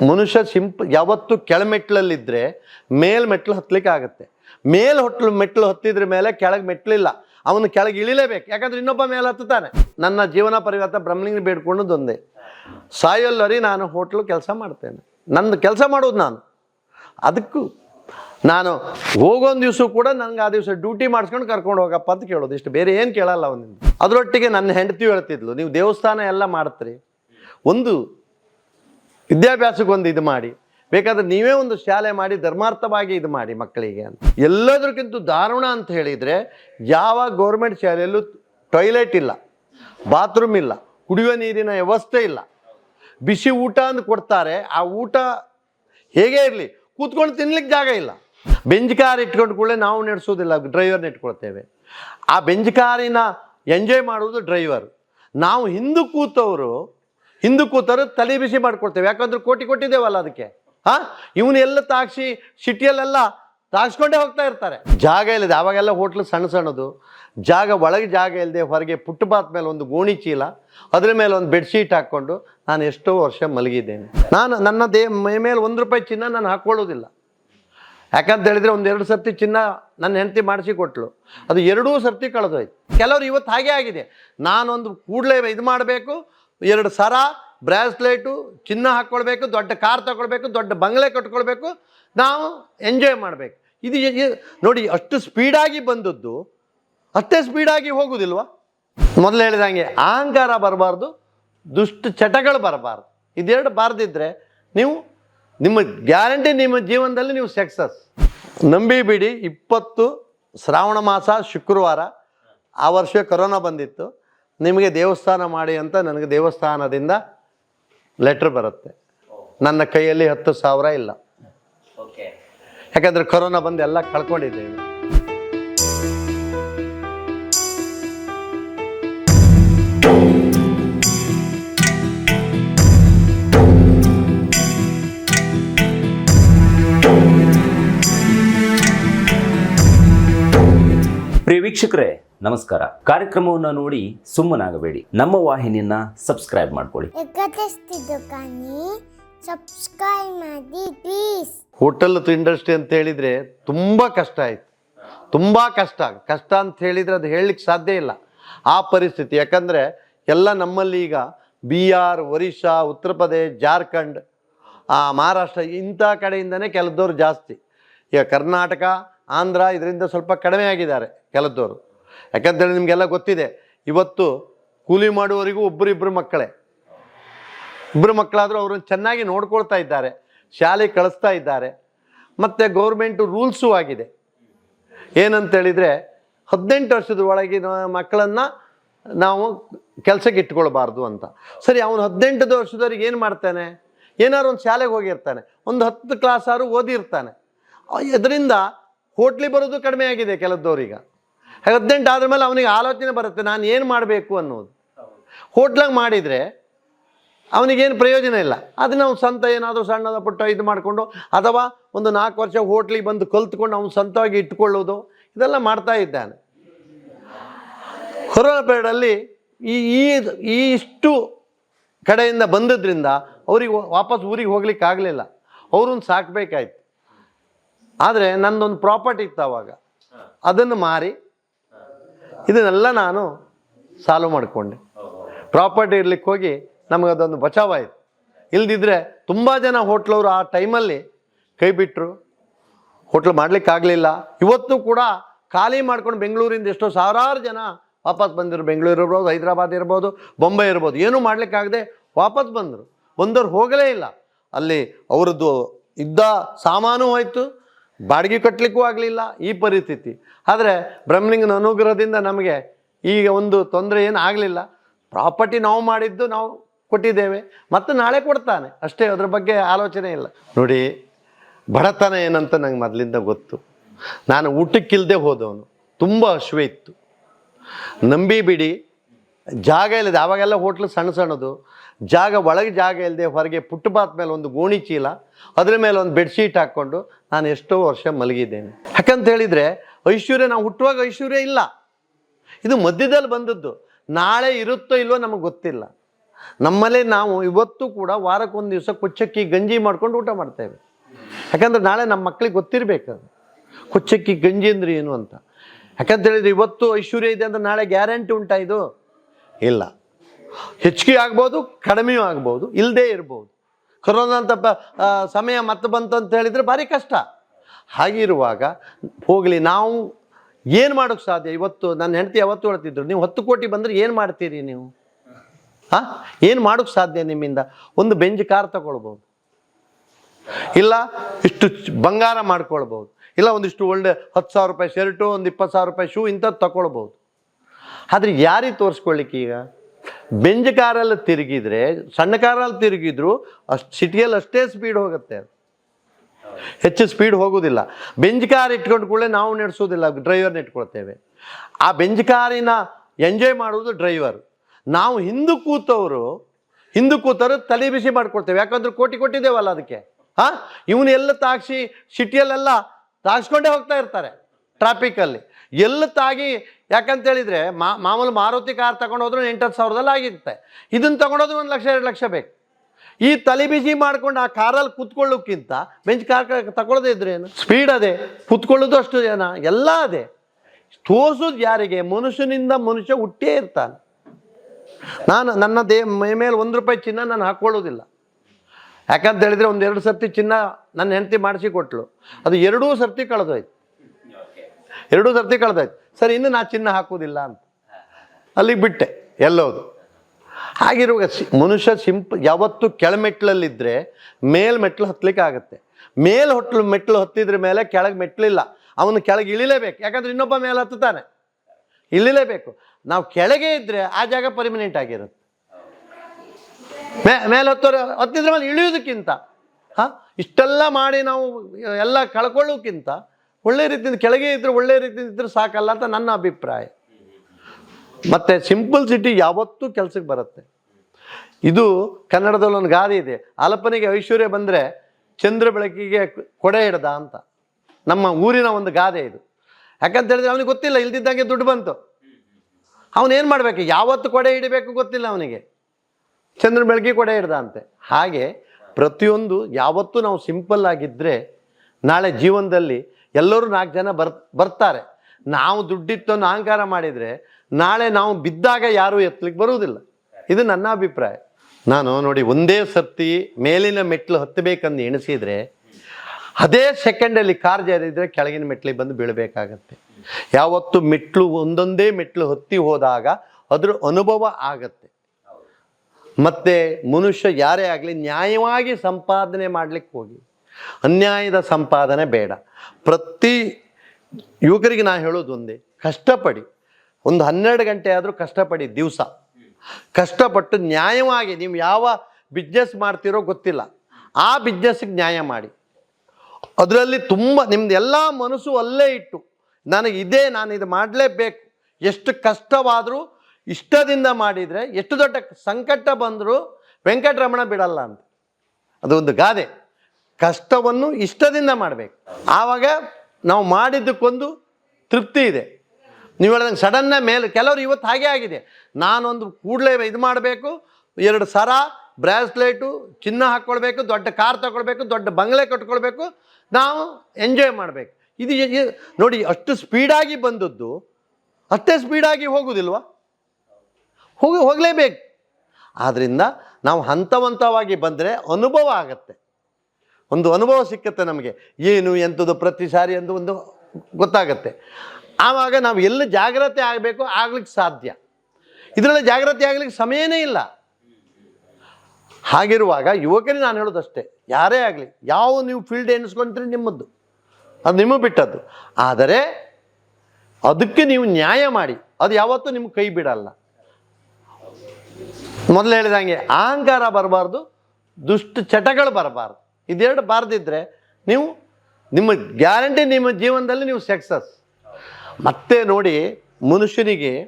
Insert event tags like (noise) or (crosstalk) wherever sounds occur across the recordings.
ಮನುಷ್ಯ ಸಿಂಪ್, ಯಾವತ್ತು ಕೆಳಮೆಟ್ಲಲ್ಲಿದ್ದರೆ ಮೇಲ್ ಮೆಟ್ಲು ಹತ್ತಲಿಕ್ಕೆ ಆಗುತ್ತೆ. ಮೇಲ್ ಹೊಟ್ಲು ಮೆಟ್ಲು ಹತ್ತಿದ್ರ ಮೇಲೆ ಕೆಳಗೆ ಮೆಟ್ಲಿಲ್ಲ. ಅವನು ಕೆಳಗೆ ಇಳಿಲೇಬೇಕು. ಯಾಕಂದ್ರೆ ಇನ್ನೊಬ್ಬ ಮೇಲೆ ಹತ್ತುತ್ತಾನೆ. ನನ್ನ ಜೀವನ ಪರಿವರ್ತ ಬ್ರಹ್ಮಲಿಂಗ ಬೇಡ್ಕೊಂಡದ್ದು ಒಂದೇ. ಸಾಯಲ್ಲರಿ ನಾನು ಹೋಟ್ಲು ಕೆಲಸ ಮಾಡ್ತೇನೆ. ನಂದು ಕೆಲಸ ಮಾಡೋದು ನಾನು. ಅದಕ್ಕೂ ನಾನು ಹೋಗೋನ್ ದಿವಸ ಕೂಡ ನನಗೆ ಆ ದಿವಸ ಡ್ಯೂಟಿ ಮಾಡಿಸ್ಕೊಂಡು ಕರ್ಕೊಂಡು ಹೋಗಪ್ಪ ಅಂತ ಕೇಳೋದು. ಇಷ್ಟು ಬೇರೆ ಏನು ಕೇಳಲ್ಲ ಅವನಿಂದ. ಅದರೊಟ್ಟಿಗೆ ನನ್ನ ಹೆಂಡತಿ ಹೇಳ್ತಿದ್ಲು, ನೀವು ದೇವಸ್ಥಾನ ಎಲ್ಲ ಮಾಡ್ತೀರಿ. ಒಂದು ವಿದ್ಯಾಭ್ಯಾಸಕ್ಕೆ ಒಂದು ಇದು ಮಾಡಿ. ಬೇಕಾದ್ರೆ ನೀವೇ ಒಂದು ಶಾಲೆ ಮಾಡಿ, ಧರ್ಮಾರ್ಥವಾಗಿ ಇದು ಮಾಡಿ ಮಕ್ಕಳಿಗೆ ಅಂತ. ಎಲ್ಲದಕ್ಕಿಂತ ದಾರುಣ ಅಂತ ಹೇಳಿದರೆ ಯಾವ ಗೌರ್ಮೆಂಟ್ ಶಾಲೆಯಲ್ಲೂ ಟಾಯ್ಲೆಟ್ ಇಲ್ಲ ಬಾತ್ರೂಮ್ ಇಲ್ಲ ಕುಡಿಯುವ ನೀರಿನ ವ್ಯವಸ್ಥೆ ಇಲ್ಲ. ಬಿಸಿ ಊಟ ಅಂತ ಕೊಡ್ತಾರೆ, ಆ ಊಟ ಹೇಗೆ ಇರಲಿ, ಕೂತ್ಕೊಂಡು ತಿನ್ಲಿಕ್ಕೆ ಜಾಗ ಇಲ್ಲ. ಬೆಂಜ್ ಕಾರ್ ಇಟ್ಕೊಂಡು ಕೂಡಲೇ ನಾವು ನಡೆಸೋದಿಲ್ಲ ಡ್ರೈವರ್ನ ಇಟ್ಕೊಳ್ತೇವೆ. ಆ ಬೆಂಜ್ ಕಾರಿನ ಎಂಜಾಯ್ ಮಾಡುವುದು ಡ್ರೈವರ್ ನಾವು ಹಿಂದೆ ಕೂತವರು ಹಿಂದೆ ತರ ತಲೆ ಬಿಸಿ ಮಾಡ್ಕೊಡ್ತೇವೆ ಯಾಕಂದ್ರೆ ಕೋಟಿ ಕೊಟ್ಟಿದ್ದೇವಲ್ಲ ಅದಕ್ಕೆ. ಹಾಂ? ಇವನ್ನೆಲ್ಲ ತಾಗಿಸಿ ಸಿಟಿಯಲ್ಲೆಲ್ಲ ತಾಗಿಸ್ಕೊಂಡೇ ಹೋಗ್ತಾ ಇರ್ತಾರೆ. ಜಾಗ ಇಲ್ಲದೆ ಅವಾಗೆಲ್ಲ ಹೋಟ್ಲು ಸಣ್ಣ ಸಣ್ಣದು. ಜಾಗ ಒಳಗೆ ಜಾಗ ಇಲ್ಲದೆ ಹೊರಗೆ ಪುಟ್ಟಪಾತ್ ಮೇಲೆ ಒಂದು ಗೋಣಿ ಚೀಲ, ಅದ್ರ ಮೇಲೆ ಒಂದು ಬೆಡ್ಶೀಟ್ ಹಾಕ್ಕೊಂಡು ನಾನು ಎಷ್ಟೋ ವರ್ಷ ಮಲಗಿದ್ದೇನೆ. ನಾನು ನನ್ನ ದೇ, ಮೈ ಮೇಲೆ ಒಂದು ರೂಪಾಯಿ ಚಿನ್ನ ನಾನು ಹಾಕ್ಕೊಳ್ಳೋದಿಲ್ಲ ಯಾಕಂತ ಹೇಳಿದ್ರೆ ಒಂದು ಎರಡು ಸರ್ತಿ ಚಿನ್ನ ನನ್ನ ಹೆಂಡತಿ ಮಾಡಿಸಿ ಕೊಟ್ಲು. ಅದು ಎರಡೂ ಸರ್ತಿ ಕಳೆದೋಯ್ತು. ಕೆಲವರು ಇವತ್ತು ಹಾಗೆ ಆಗಿದೆ. ನಾನೊಂದು ಕೂಡಲೇ ಇದು ಮಾಡಬೇಕು ಎರಡು ಸರ, ಬ್ರಾಸ್ಲೆಟು, ಚಿನ್ನ ಹಾಕ್ಕೊಳ್ಬೇಕು ದೊಡ್ಡ ಕಾರ್ ತಗೊಳ್ಬೇಕು, ದೊಡ್ಡ ಬಂಗ್ಲೆ ಕಟ್ಕೊಳ್ಬೇಕು, ನಾವು ಎಂಜಾಯ್ ಮಾಡಬೇಕು. ಇದು ನೋಡಿ, ಅಷ್ಟು ಸ್ಪೀಡಾಗಿ ಬಂದದ್ದು ಅಷ್ಟೇ ಸ್ಪೀಡಾಗಿ ಹೋಗುವುದಿಲ್ವ ಮೊದಲು ಹೇಳಿದಂಗೆ ಅಹಂಕಾರ ಬರಬಾರ್ದು, ದುಷ್ಟ ಚಟಗಳು ಬರಬಾರ್ದು. ಇದೆರಡು ಬಾರ್ದಿದ್ರೆ ನೀವು, ನಿಮ್ಮ ಗ್ಯಾರಂಟಿ ನಿಮ್ಮ ಜೀವನದಲ್ಲಿ ನೀವು ಸಕ್ಸಸ್. ನಂಬಿ ಬಿಡಿ, ಇಪ್ಪತ್ತು ಶ್ರಾವಣ ಮಾಸ ಶುಕ್ರವಾರ, ಆ ವರ್ಷ ಕೊರೋನಾ ಬಂದಿತ್ತು. ನಿಮಗೆ ದೇವಸ್ಥಾನ ಮಾಡಿ ಅಂತ ನನಗೆ ದೇವಸ್ಥಾನದಿಂದ ಲೆಟ್ರ್ ಬರುತ್ತೆ. ನನ್ನ ಕೈಯಲ್ಲಿ ಹತ್ತು ಸಾವಿರ ಇಲ್ಲ. ಓಕೆ. ಯಾಕಂದರೆ ಕೊರೋನಾ ಬಂದು ಎಲ್ಲ ಕಳ್ಕೊಂಡಿದ್ದೇವೆ. ಪ್ರಿಯ ವೀಕ್ಷಕರೇ ನಮಸ್ಕಾರ. ಕಾರ್ಯಕ್ರಮವನ್ನು ನೋಡಿ ಸುಮ್ಮನಾಗಬೇಡಿ. ನಮ್ಮ ವಾಹಿನಿಯನ್ನ ಸಬ್ಸ್ಕ್ರೈಬ್ ಮಾಡ್ಕೊಳ್ಳಿ. ಸಬ್ಸ್ಕ್ರೈಬ್ ಮಾಡಿ ಪ್ಲೀಸ್ ಹೋಟೆಲ್ ಇಂಡಸ್ಟ್ರಿ ಅಂತ ಹೇಳಿದ್ರೆ ತುಂಬಾ ಕಷ್ಟ ಆಯ್ತು. ತುಂಬಾ ಕಷ್ಟ ಕಷ್ಟ ಅಂತ ಹೇಳಿದ್ರೆ ಅದು ಹೇಳಲಿಕ್ಕೆ ಸಾಧ್ಯ ಇಲ್ಲ. ಆ ಪರಿಸ್ಥಿತಿ. ಯಾಕಂದ್ರೆ ಎಲ್ಲ ನಮ್ಮಲ್ಲಿ ಈಗ ಬಿಹಾರ್ ಒರಿಸ್ಸಾ ಉತ್ತರ ಪ್ರದೇಶ್ ಜಾರ್ಖಂಡ್ ಆ, ಮಹಾರಾಷ್ಟ್ರ ಇಂಥ ಕಡೆಯಿಂದನೇ ಕೆಲದವ್ರು ಜಾಸ್ತಿ. ಈಗ ಕರ್ನಾಟಕ ಆಂಧ್ರ ಇದರಿಂದ ಸ್ವಲ್ಪ ಕಡಿಮೆ ಆಗಿದ್ದಾರೆ ಕೆಲದವರು ಯಾಕಂತೇಳಿ ನಿಮಗೆಲ್ಲ ಗೊತ್ತಿದೆ, ಇವತ್ತು ಕೂಲಿ ಮಾಡುವವರಿಗೂ ಒಬ್ಬರಿಬ್ಬರು ಮಕ್ಕಳೇ. ಇಬ್ಬರು ಮಕ್ಕಳಾದರೂ ಅವ್ರನ್ನ ಚೆನ್ನಾಗಿ ನೋಡ್ಕೊಳ್ತಾ ಇದ್ದಾರೆ ಶಾಲೆಗೆ ಕಳಿಸ್ತಾ ಇದ್ದಾರೆ, ಮತ್ತು ಗೌರ್ಮೆಂಟು ರೂಲ್ಸು ಆಗಿದೆ. ಏನಂತೇಳಿದರೆ, ಹದಿನೆಂಟು ವರ್ಷದ ಒಳಗಿನ ಮಕ್ಕಳನ್ನು ನಾವು ಕೆಲಸಕ್ಕೆ ಇಟ್ಕೊಳ್ಬಾರ್ದು ಅಂತ. ಸರಿ, ಅವನು ಹದಿನೆಂಟು ವರ್ಷದವ್ರಿಗೆ ಏನು ಮಾಡ್ತಾನೆ? ಏನಾದ್ರು ಒಂದು ಶಾಲೆಗೆ ಹೋಗಿರ್ತಾನೆ, ಒಂದು ಹತ್ತು ಕ್ಲಾಸ್ ಆದರೂ ಓದಿರ್ತಾನೆ. ಇದರಿಂದ ಹೋಟ್ಲಿ ಬರೋದು ಕಡಿಮೆ ಆಗಿದೆ ಕೆಲದವ್ರೀಗ ಹದಿನೆಂಟು ಆದ ಮೇಲೆ ಅವನಿಗೆ ಆಲೋಚನೆ ಬರುತ್ತೆ ನಾನು ಏನು ಮಾಡಬೇಕು ಅನ್ನೋದು. ಹೋಟ್ಲಾಗ ಮಾಡಿದರೆ ಅವನಿಗೇನು ಪ್ರಯೋಜನ ಇಲ್ಲ. ಅದನ್ನ ಅವ್ನು ಸ್ವಂತ ಏನಾದರೂ ಸಣ್ಣದ ಪುಟ್ಟ ಇದು ಮಾಡಿಕೊಂಡು ಅಥವಾ ಒಂದು ನಾಲ್ಕು ವರ್ಷ ಹೋಟ್ಲಿಗೆ ಬಂದು ಕಲ್ತ್ಕೊಂಡು ಅವ್ನು ಸ್ವಂತವಾಗಿ ಇಟ್ಕೊಳ್ಳೋದು ಇದೆಲ್ಲ ಮಾಡ್ತಾ ಇದ್ದಾನೆ. ಕೊರೋನಾ ಪೇಡಲ್ಲಿ ಈ ಈ ಈ ಇಷ್ಟು ಕಡೆಯಿಂದ ಬಂದದ್ರಿಂದ ಅವ್ರಿಗೆ ವಾಪಸ್ ಊರಿಗೆ ಹೋಗ್ಲಿಕ್ಕೆ ಆಗಲಿಲ್ಲ. ಅವ್ರನ್ನ ಸಾಕಬೇಕಾಯ್ತು. ಆದರೆ ನಂದೊಂದು ಪ್ರಾಪರ್ಟಿ ಇತ್ತು ಅವಾಗ. ಅದನ್ನು ಮಾರಿ ಇದನ್ನೆಲ್ಲ ನಾನು ಸಾಲ್ವ್ ಮಾಡಿಕೊಂಡೆ. ಪ್ರಾಪರ್ಟಿ ಇರ್ಲಿಕ್ಕೆ ಹೋಗಿ ನಮಗೆ ಅದೊಂದು ಬಚಾವಾಯಿತು. ಇಲ್ದಿದ್ರೆ ತುಂಬ ಜನ ಹೋಟ್ಲವರು ಆ ಟೈಮಲ್ಲಿ ಕೈ ಬಿಟ್ಟರು ಹೋಟ್ಲ್ ಮಾಡ್ಲಿಕ್ಕೆ ಆಗಲಿಲ್ಲ ಇವತ್ತು ಕೂಡ ಖಾಲಿ ಮಾಡ್ಕೊಂಡು ಬೆಂಗಳೂರಿಂದ ಎಷ್ಟೋ ಸಾವಿರಾರು ಜನ ವಾಪಸ್ ಬಂದರು ಬೆಂಗಳೂರು ಇರ್ಬೋದು, ಹೈದರಾಬಾದ್ ಇರ್ಬೋದು, ಬೊಂಬೈ ಇರ್ಬೋದು. ಏನೂ ಮಾಡ್ಲಿಕ್ಕಾಗದೆ ವಾಪಸ್ ಬಂದರು. ಬಂದವ್ರು ಹೋಗಲೇ ಇಲ್ಲ. ಅಲ್ಲಿ ಅವರದ್ದು ಇದ್ದ ಸಾಮಾನು ಹೋಯ್ತು. ಬಾಡಿಗೆ ಕಟ್ಟಲಿಕ್ಕೂ ಆಗಲಿಲ್ಲ ಈ ಪರಿಸ್ಥಿತಿ. ಆದರೆ ಬ್ರಹ್ಮಲಿಂಗನ ಅನುಗ್ರಹದಿಂದ ನಮಗೆ ಈಗ ಒಂದು ತೊಂದರೆ ಏನು ಆಗಲಿಲ್ಲ. ಪ್ರಾಪರ್ಟಿ ನಾವು ಮಾಡಿದ್ದು ನಾವು ಕೊಟ್ಟಿದ್ದೇವೆ. ಮತ್ತು ನಾಳೆ ಕೊಡ್ತಾನೆ. ಅಷ್ಟೇ ಅದ್ರ ಬಗ್ಗೆ ಆಲೋಚನೆ ಇಲ್ಲ. ನೋಡಿ, ಬಡತನ ಏನಂತ ನಂಗೆ ಮೊದಲಿಂದ ಗೊತ್ತು. ನಾನು ಊಟಕ್ಕಿಲ್ಲದೆ ಹೋದವನು. ತುಂಬ ಹಶ್ವೆ ಇತ್ತು. ನಂಬಿ ಬಿಡಿ ಜಾಗ ಇಲ್ಲದೆ, ಆವಾಗೆಲ್ಲ ಹೋಟ್ಲು ಸಣ್ಣ ಸಣ್ಣದು. ಜಾಗ ಒಳಗೆ ಜಾಗ ಇಲ್ಲದೆ ಹೊರಗೆ ಪುಟ್ಟಪಾತ್ ಮೇಲೆ ಒಂದು ಗೋಣಿ ಚೀಲ, ಅದ್ರ ಮೇಲೆ ಒಂದು ಬೆಡ್ಶೀಟ್ ಹಾಕ್ಕೊಂಡು ನಾನು ಎಷ್ಟೋ ವರ್ಷ ಮಲಗಿದ್ದೇನೆ. ಯಾಕಂತ ಹೇಳಿದರೆ, ಐಶ್ವರ್ಯ, ನಾವು ಹುಟ್ಟುವಾಗ ಐಶ್ವರ್ಯ ಇಲ್ಲ. ಇದು ಮಧ್ಯದಲ್ಲಿ ಬಂದದ್ದು. ನಾಳೆ ಇರುತ್ತೋ ಇಲ್ವೋ ನಮಗೆ ಗೊತ್ತಿಲ್ಲ. ನಮ್ಮಲ್ಲೇ ನಾವು ಇವತ್ತು ಕೂಡ ವಾರಕ್ಕೊಂದು ದಿವಸ ಕುಚ್ಚಕ್ಕಿ ಗಂಜಿ ಮಾಡ್ಕೊಂಡು ಊಟ ಮಾಡ್ತೇವೆ. ಯಾಕಂದ್ರೆ ನಾಳೆ ನಮ್ಮ ಮಕ್ಕಳಿಗೆ ಗೊತ್ತಿರಬೇಕು ಕುಚ್ಚಕ್ಕಿ ಗಂಜಿ ಅಂದ್ರೆ ಏನು ಅಂತ. ಯಾಕಂತ ಹೇಳಿದ್ರೆ ಇವತ್ತು ಐಶ್ವರ್ಯ ಇದೆ ಅಂದ್ರೆ ನಾಳೆ ಗ್ಯಾರಂಟಿ ಉಂಟಾ ಇದು? ಇಲ್ಲ. ಹೆಚ್ಚಿಗೆ ಆಗ್ಬೋದು, ಕಡಿಮೆಯೂ ಆಗ್ಬೋದು ಇಲ್ಲದೇ ಇರ್ಬೋದು. ಕೊರೋನಾ ಅಂತ ಸಮಯ ಮತ್ತೆ ಬಂತು ಅಂತ ಹೇಳಿದರೆ ಭಾರಿ ಕಷ್ಟ. ಹಾಗಿರುವಾಗ ಹೋಗಲಿ, ನಾವು ಏನು ಮಾಡೋಕ್ಕೆ ಸಾಧ್ಯ? ಇವತ್ತು ನನ್ನ ಹೆಂಡತಿ ಯಾವತ್ತು ಹೇಳ್ತಿದ್ರು, ನೀವು ಹತ್ತು ಕೋಟಿ ಬಂದರೆ ಏನು ಮಾಡ್ತೀರಿ ನೀವು? ಹಾಂ ಏನು ಮಾಡೋಕ್ಕೆ ಸಾಧ್ಯ ನಿಮ್ಮಿಂದ? ಒಂದು ಬೆಂಜ್ ಕಾರ್ ತಗೊಳ್ಬೋದು. ಇಲ್ಲ, ಇಷ್ಟು ಬಂಗಾರ ಮಾಡ್ಕೊಳ್ಬೋದು. ಇಲ್ಲ, ಒಂದಿಷ್ಟು ಒಳ್ಳೆ ಹತ್ತು ಸಾವಿರ ರೂಪಾಯಿ ಶರ್ಟು, ಒಂದು ಇಪ್ಪತ್ತು ಸಾವಿರ ರೂಪಾಯಿ ಶೂ ಇಂಥದ್ದು ತಗೊಳ್ಬೋದು. ಆದರೆ ಯಾರಿಗೆ ತೋರಿಸ್ಕೊಳ್ಳಿಕ್ಕೆ ಈಗ? ಬೆಂಜ್ ಕಾರಲ್ಲಿ ತಿರುಗಿದ್ರೆ, ಸಣ್ಣ ಕಾರಲ್ಲಿ ತಿರುಗಿದ್ರು, ಅಷ್ಟು ಸಿಟಿಯಲ್ಲಿ ಅಷ್ಟೇ ಸ್ಪೀಡ್ ಹೋಗುತ್ತೆ. ಹೆಚ್ಚು ಸ್ಪೀಡ್ ಹೋಗೋದಿಲ್ಲ. ಬೆಂಜ್ ಕಾರ್ ಇಟ್ಕೊಂಡು ಕೂಡಲೇ ನಾವು ನಡೆಸೋದಿಲ್ಲ ಡ್ರೈವರ್ನ ಇಟ್ಕೊಳ್ತೇವೆ. ಆ ಬೆಂಜ್ ಕಾರಿನ ಎಂಜಾಯ್ ಮಾಡುವುದು ಡ್ರೈವರ್ ನಾವು ಹಿಂದೆ ಕೂತವರು ಹಿಂದೆ ಕೂತವರು ತಲೆ ಬಿಸಿ ಮಾಡ್ಕೊಳ್ತೇವೆ. ಯಾಕಂದ್ರೆ ಕೋಟಿ ಕೊಟ್ಟಿದ್ದೇವಲ್ಲ ಅದಕ್ಕೆ. ಹಾಂ? ಇವನ್ನೆಲ್ಲ ತಾಗಿಸಿ ಸಿಟಿಯಲ್ಲೆಲ್ಲ ತಾಗಿಸ್ಕೊಂಡೇ ಹೋಗ್ತಾ ಇರ್ತಾರೆ ಟ್ರಾಫಿಕಲ್ಲಿ ಎಲ್ಲ ತಾಗಿ ಯಾಕಂತೇಳಿದರೆ ಮಾ, ಮಾಮೂಲು ಮಾರುತಿ ಕಾರ್ ತಗೊಂಡೋದ್ರು ಎಂಟು ಎಂಟತ್ತು ಸಾವಿರದಲ್ಲಿ ಆಗಿರುತ್ತೆ. ಇದನ್ನು ತಗೊಂಡೋದ್ರೆ ಒಂದು ಲಕ್ಷ, ಎರಡು ಲಕ್ಷ ಬೇಕು. ಈ ತಲೆ ಬಿಸಿ ಮಾಡ್ಕೊಂಡು ಆ ಕಾರಲ್ಲಿ ಕೂತ್ಕೊಳ್ಳೋಕ್ಕಿಂತ ಬೆಂಚ್ ಕಾರ್ ತಗೊಳ್ಳೋದೇ ಏನು? ಸ್ಪೀಡ್ ಅದೇ. ಕುತ್ಕೊಳ್ಳೋದು ಅಷ್ಟು ಜನ. ಎಲ್ಲ ಅದೇ. ತೋರಿಸೋದು ಯಾರಿಗೆ? ಮನುಷ್ಯನಿಂದ ಮನುಷ್ಯ ಹುಟ್ಟೇ ಇರ್ತಾನೆ. ನಾನು, ನನ್ನ ದೇ, ಮೈ ಮೇಲೆ ಒಂದು ರೂಪಾಯಿ ಚಿನ್ನ ನಾನು ಹಾಕ್ಕೊಳ್ಳೋದಿಲ್ಲ ಯಾಕಂತ ಹೇಳಿದ್ರೆ ಒಂದು ಎರಡು ಸರ್ತಿ ಚಿನ್ನ ನನ್ನ ಹೆಂಡತಿ ಮಾಡಿಸಿ ಕೊಟ್ಟಳು ಅದು ಎರಡೂ ಸರ್ತಿ ಕಳೆದೋಯ್ತು. ಎರಡೂ ಸರ್ತಿ ಕಳೆದಾಯ್ತು. ಸರಿ, ಇನ್ನು ನಾ ಚಿನ್ನ ಹಾಕೋದಿಲ್ಲ ಅಂತ. ಅಲ್ಲಿಗೆ ಬಿಟ್ಟೆ, ಎಲ್ಲೋದು. ಹಾಗಿರುವಾಗ ಮನುಷ್ಯ ಸಿಂಪ್, ಯಾವತ್ತು ಕೆಳಮೆಟ್ಲಲ್ಲಿದ್ದರೆ ಮೇಲ್ ಮೆಟ್ಲು ಹತ್ತಲಿಕ್ಕೆ ಆಗುತ್ತೆ. ಮೇಲ್ ಹೊಟ್ಲು, ಮೆಟ್ಲು ಹತ್ತಿದ್ರ ಮೇಲೆ ಕೆಳಗೆ ಮೆಟ್ಲಿಲ್ಲ. ಅವನು ಕೆಳಗೆ ಇಳಿಲೇಬೇಕು. ಯಾಕಂದ್ರೆ ಇನ್ನೊಬ್ಬ ಮೇಲೆ ಹತ್ತುತ್ತಾನೆ. ಇಳಿಲೇಬೇಕು. ನಾವು ಕೆಳಗೆ ಇದ್ದರೆ ಆ ಜಾಗ ಪರ್ಮನೆಂಟ್ ಆಗಿರುತ್ತೆ. ಮೇ, ಮೇಲೆ ಹತ್ತೋರು, ಹತ್ತಿದ್ರ ಮೇಲೆ ಇಳಿಯೋದಕ್ಕಿಂತ ಹಾಂ? ಇಷ್ಟೆಲ್ಲ ಮಾಡಿ ನಾವು ಎಲ್ಲ ಕಳ್ಕೊಳ್ಳೋಕ್ಕಿಂತ ಒಳ್ಳೆ ರೀತಿಯಿಂದ ಕೆಳಗೆ ಇದ್ದರೆ ಒಳ್ಳೆ ರೀತಿಯಿಂದ ಇದ್ದರೆ ಸಾಕಲ್ಲ ಅಂತ ನನ್ನ ಅಭಿಪ್ರಾಯ. ಮತ್ತೆ ಸಿಂಪಲ್ ಸಿಟಿ ಯಾವತ್ತೂ ಕೆಲಸಕ್ಕೆ ಬರುತ್ತೆ. ಇದು ಕನ್ನಡದಲ್ಲಿ ಒಂದು ಗಾದೆ ಇದೆ. ಅಲಪನಿಗೆ ಐಶ್ವರ್ಯ ಬಂದರೆ ಚಂದ್ರ ಬೆಳಕಿಗೆ ಕೊಡೆ ಹಿಡ್ದ ಅಂತ. ನಮ್ಮ ಊರಿನ ಒಂದು ಗಾದೆ ಇದು. ಯಾಕಂತ ಹೇಳಿದ್ರೆ ಅವನಿಗೆ ಗೊತ್ತಿಲ್ಲ, ಇಲ್ದಿದ್ದಂಗೆ ದುಡ್ಡು ಬಂತು. ಅವನೇನು ಮಾಡಬೇಕು? ಯಾವತ್ತು ಕೊಡೆ ಹಿಡಬೇಕು ಗೊತ್ತಿಲ್ಲ ಅವನಿಗೆ. ಚಂದ್ರ ಬೆಳಗ್ಗೆ ಕೊಡೆ ಹಿಡ್ದ ಅಂತೆ. ಹಾಗೆ ಪ್ರತಿಯೊಂದು ಯಾವತ್ತೂ ನಾವು ಸಿಂಪಲ್ ಆಗಿದ್ದರೆ ನಾಳೆ ಜೀವನದಲ್ಲಿ ಎಲ್ಲರೂ ನಾಲ್ಕು ಜನ ಬರ್, ಬರ್ತಾರೆ. ನಾವು ದುಡ್ಡಿಟ್ಟು ಅಹಂಕಾರ ಮಾಡಿದರೆ ನಾಳೆ ನಾವು ಬಿದ್ದಾಗ ಯಾರೂ ಎತ್ತಲಿಕ್ಕೆ ಬರುವುದಿಲ್ಲ. ಇದು ನನ್ನ ಅಭಿಪ್ರಾಯ. ನಾನು ನೋಡಿ ಒಂದೇ ಸರ್ತಿ ಮೇಲಿನ ಮೆಟ್ಲು ಹತ್ತಬೇಕಂದು ಎಣಿಸಿದರೆ ಅದೇ ಸೆಕೆಂಡಲ್ಲಿ ಕಾರ್ ಜಾರಿದ್ರೆ ಕೆಳಗಿನ ಮೆಟ್ಲಿಗೆ ಬಂದು ಬೀಳಬೇಕಾಗತ್ತೆ. ಯಾವತ್ತು ಮೆಟ್ಲು ಒಂದೊಂದೇ ಮೆಟ್ಲು ಹತ್ತಿ ಹೋದಾಗ ಅದರ ಅನುಭವ ಆಗತ್ತೆ. ಮತ್ತೆ ಮನುಷ್ಯ ಯಾರೇ ಆಗಲಿ ನ್ಯಾಯವಾಗಿ ಸಂಪಾದನೆ ಮಾಡ್ಲಿಕ್ಕೆ ಹೋಗಿ. ಅನ್ಯಾಯದ ಸಂಪಾದನೆ ಬೇಡ. ಪ್ರತಿ ಯುವಕರಿಗೆ ನಾನು ಹೇಳೋದು ಒಂದೇ, ಕಷ್ಟಪಡಿ, ಒಂದು ಹನ್ನೆರಡು ಗಂಟೆ ಆದರೂ ಕಷ್ಟಪಡಿ ದಿವಸ. ಕಷ್ಟಪಟ್ಟು ನ್ಯಾಯವಾಗಿ ನೀವು ಯಾವ ಬಿಸ್ನೆಸ್ ಮಾಡ್ತೀರೋ ಗೊತ್ತಿಲ್ಲ. ಆ ಬಿಸ್ನೆಸ್ಗೆ ನ್ಯಾಯ ಮಾಡಿ. ಅದರಲ್ಲಿ ತುಂಬ, ನಿಮ್ದು ಎಲ್ಲ ಮನಸ್ಸು ಅಲ್ಲೇ ಇಟ್ಟು, ನನಗೆ ಇದೇ, ನಾನು ಇದು ಮಾಡಲೇಬೇಕು. ಎಷ್ಟು ಕಷ್ಟವಾದರೂ ಇಷ್ಟದಿಂದ ಮಾಡಿದರೆ, ಎಷ್ಟು ದೊಡ್ಡ ಸಂಕಟ ಬಂದರೂ ವೆಂಕಟರಮಣ ಬಿಡಲ್ಲ ಅಂತ. ಅದು ಒಂದು ಗಾದೆ. ಕಷ್ಟವನ್ನು ಇಷ್ಟದಿಂದ ಮಾಡಬೇಕು. ಆವಾಗ ನಾವು ಮಾಡಿದ್ದಕ್ಕೊಂದು ತೃಪ್ತಿ ಇದೆ. ನೀವು ಹೇಳಿದಂಗೆ ಸಡನ್ನ ಮೇಲೆ ಕೆಲವರು ಇವತ್ತು ಹಾಗೆ ಆಗಿದೆ. ನಾನೊಂದು ಕೂಡಲೇ ಇದು ಮಾಡಬೇಕು, ಎರಡು ಸರ ಬ್ರಾಸ್ಲೆಟು ಚಿನ್ನ ಹಾಕ್ಕೊಳ್ಬೇಕು, ದೊಡ್ಡ ಕಾರ್ ತಗೊಳ್ಬೇಕು, ದೊಡ್ಡ ಬಂಗ್ಲೆ ಕಟ್ಕೊಳ್ಬೇಕು, ನಾವು ಎಂಜಾಯ್ ಮಾಡಬೇಕು. ಇದು ನೋಡಿ, ಅಷ್ಟು ಸ್ಪೀಡಾಗಿ ಬಂದದ್ದು ಅಷ್ಟೇ ಸ್ಪೀಡಾಗಿ ಹೋಗುವುದಿಲ್ವ ಹೋಗಿ ಹೋಗಲೇಬೇಕು. ಆದ್ದರಿಂದ ನಾವು ಹಂತವಂತವಾಗಿ ಬಂದರೆ ಅನುಭವ ಆಗತ್ತೆ. ಒಂದು ಅನುಭವ ಸಿಕ್ಕತ್ತೆ ನಮಗೆ. ಏನು ಎಂಥದ್ದು ಪ್ರತಿ ಸಾರಿ ಎಂದು ಒಂದು ಗೊತ್ತಾಗತ್ತೆ. ಆವಾಗ ನಾವು ಎಲ್ಲಿ ಜಾಗ್ರತೆ ಆಗಬೇಕು ಆಗ್ಲಿಕ್ಕೆ ಸಾಧ್ಯ. ಇದರಲ್ಲಿ ಜಾಗ್ರತೆ ಆಗ್ಲಿಕ್ಕೆ ಸಮಯನೇ ಇಲ್ಲ. ಹಾಗಿರುವಾಗ ಯುವಕರಿಗೆ ನಾನು ಹೇಳೋದಷ್ಟೇ, ಯಾರೇ ಆಗಲಿ, ಯಾವ ನೀವು ಫೀಲ್ಡ್ ಎಣಿಸ್ಕೊಂತೀರಿ ನಿಮ್ಮದ್ದು ಅದು ನಿಮಗೆ ಬಿಟ್ಟದ್ದು. ಆದರೆ ಅದಕ್ಕೆ ನೀವು ನ್ಯಾಯ ಮಾಡಿ. ಅದು ಯಾವತ್ತೂ ನಿಮ್ಗೆ ಕೈ ಬಿಡಲ್ಲ. ಮೊದಲು ಹೇಳಿದಂಗೆ, ಅಹಂಕಾರ ಬರಬಾರ್ದು, ದುಷ್ಟ ಚಟಗಳು ಬರಬಾರ್ದು. ಇದೆರಡು ಬಾರ್ದಿದ್ರೆ ನೀವು ನಿಮ್ಮ ಗ್ಯಾರಂಟಿ ನಿಮ್ಮ ಜೀವನದಲ್ಲಿ ನೀವು ಸಕ್ಸಸ್. ಮತ್ತೆ ನೋಡಿ ಮನುಷ್ಯನಿಗೆ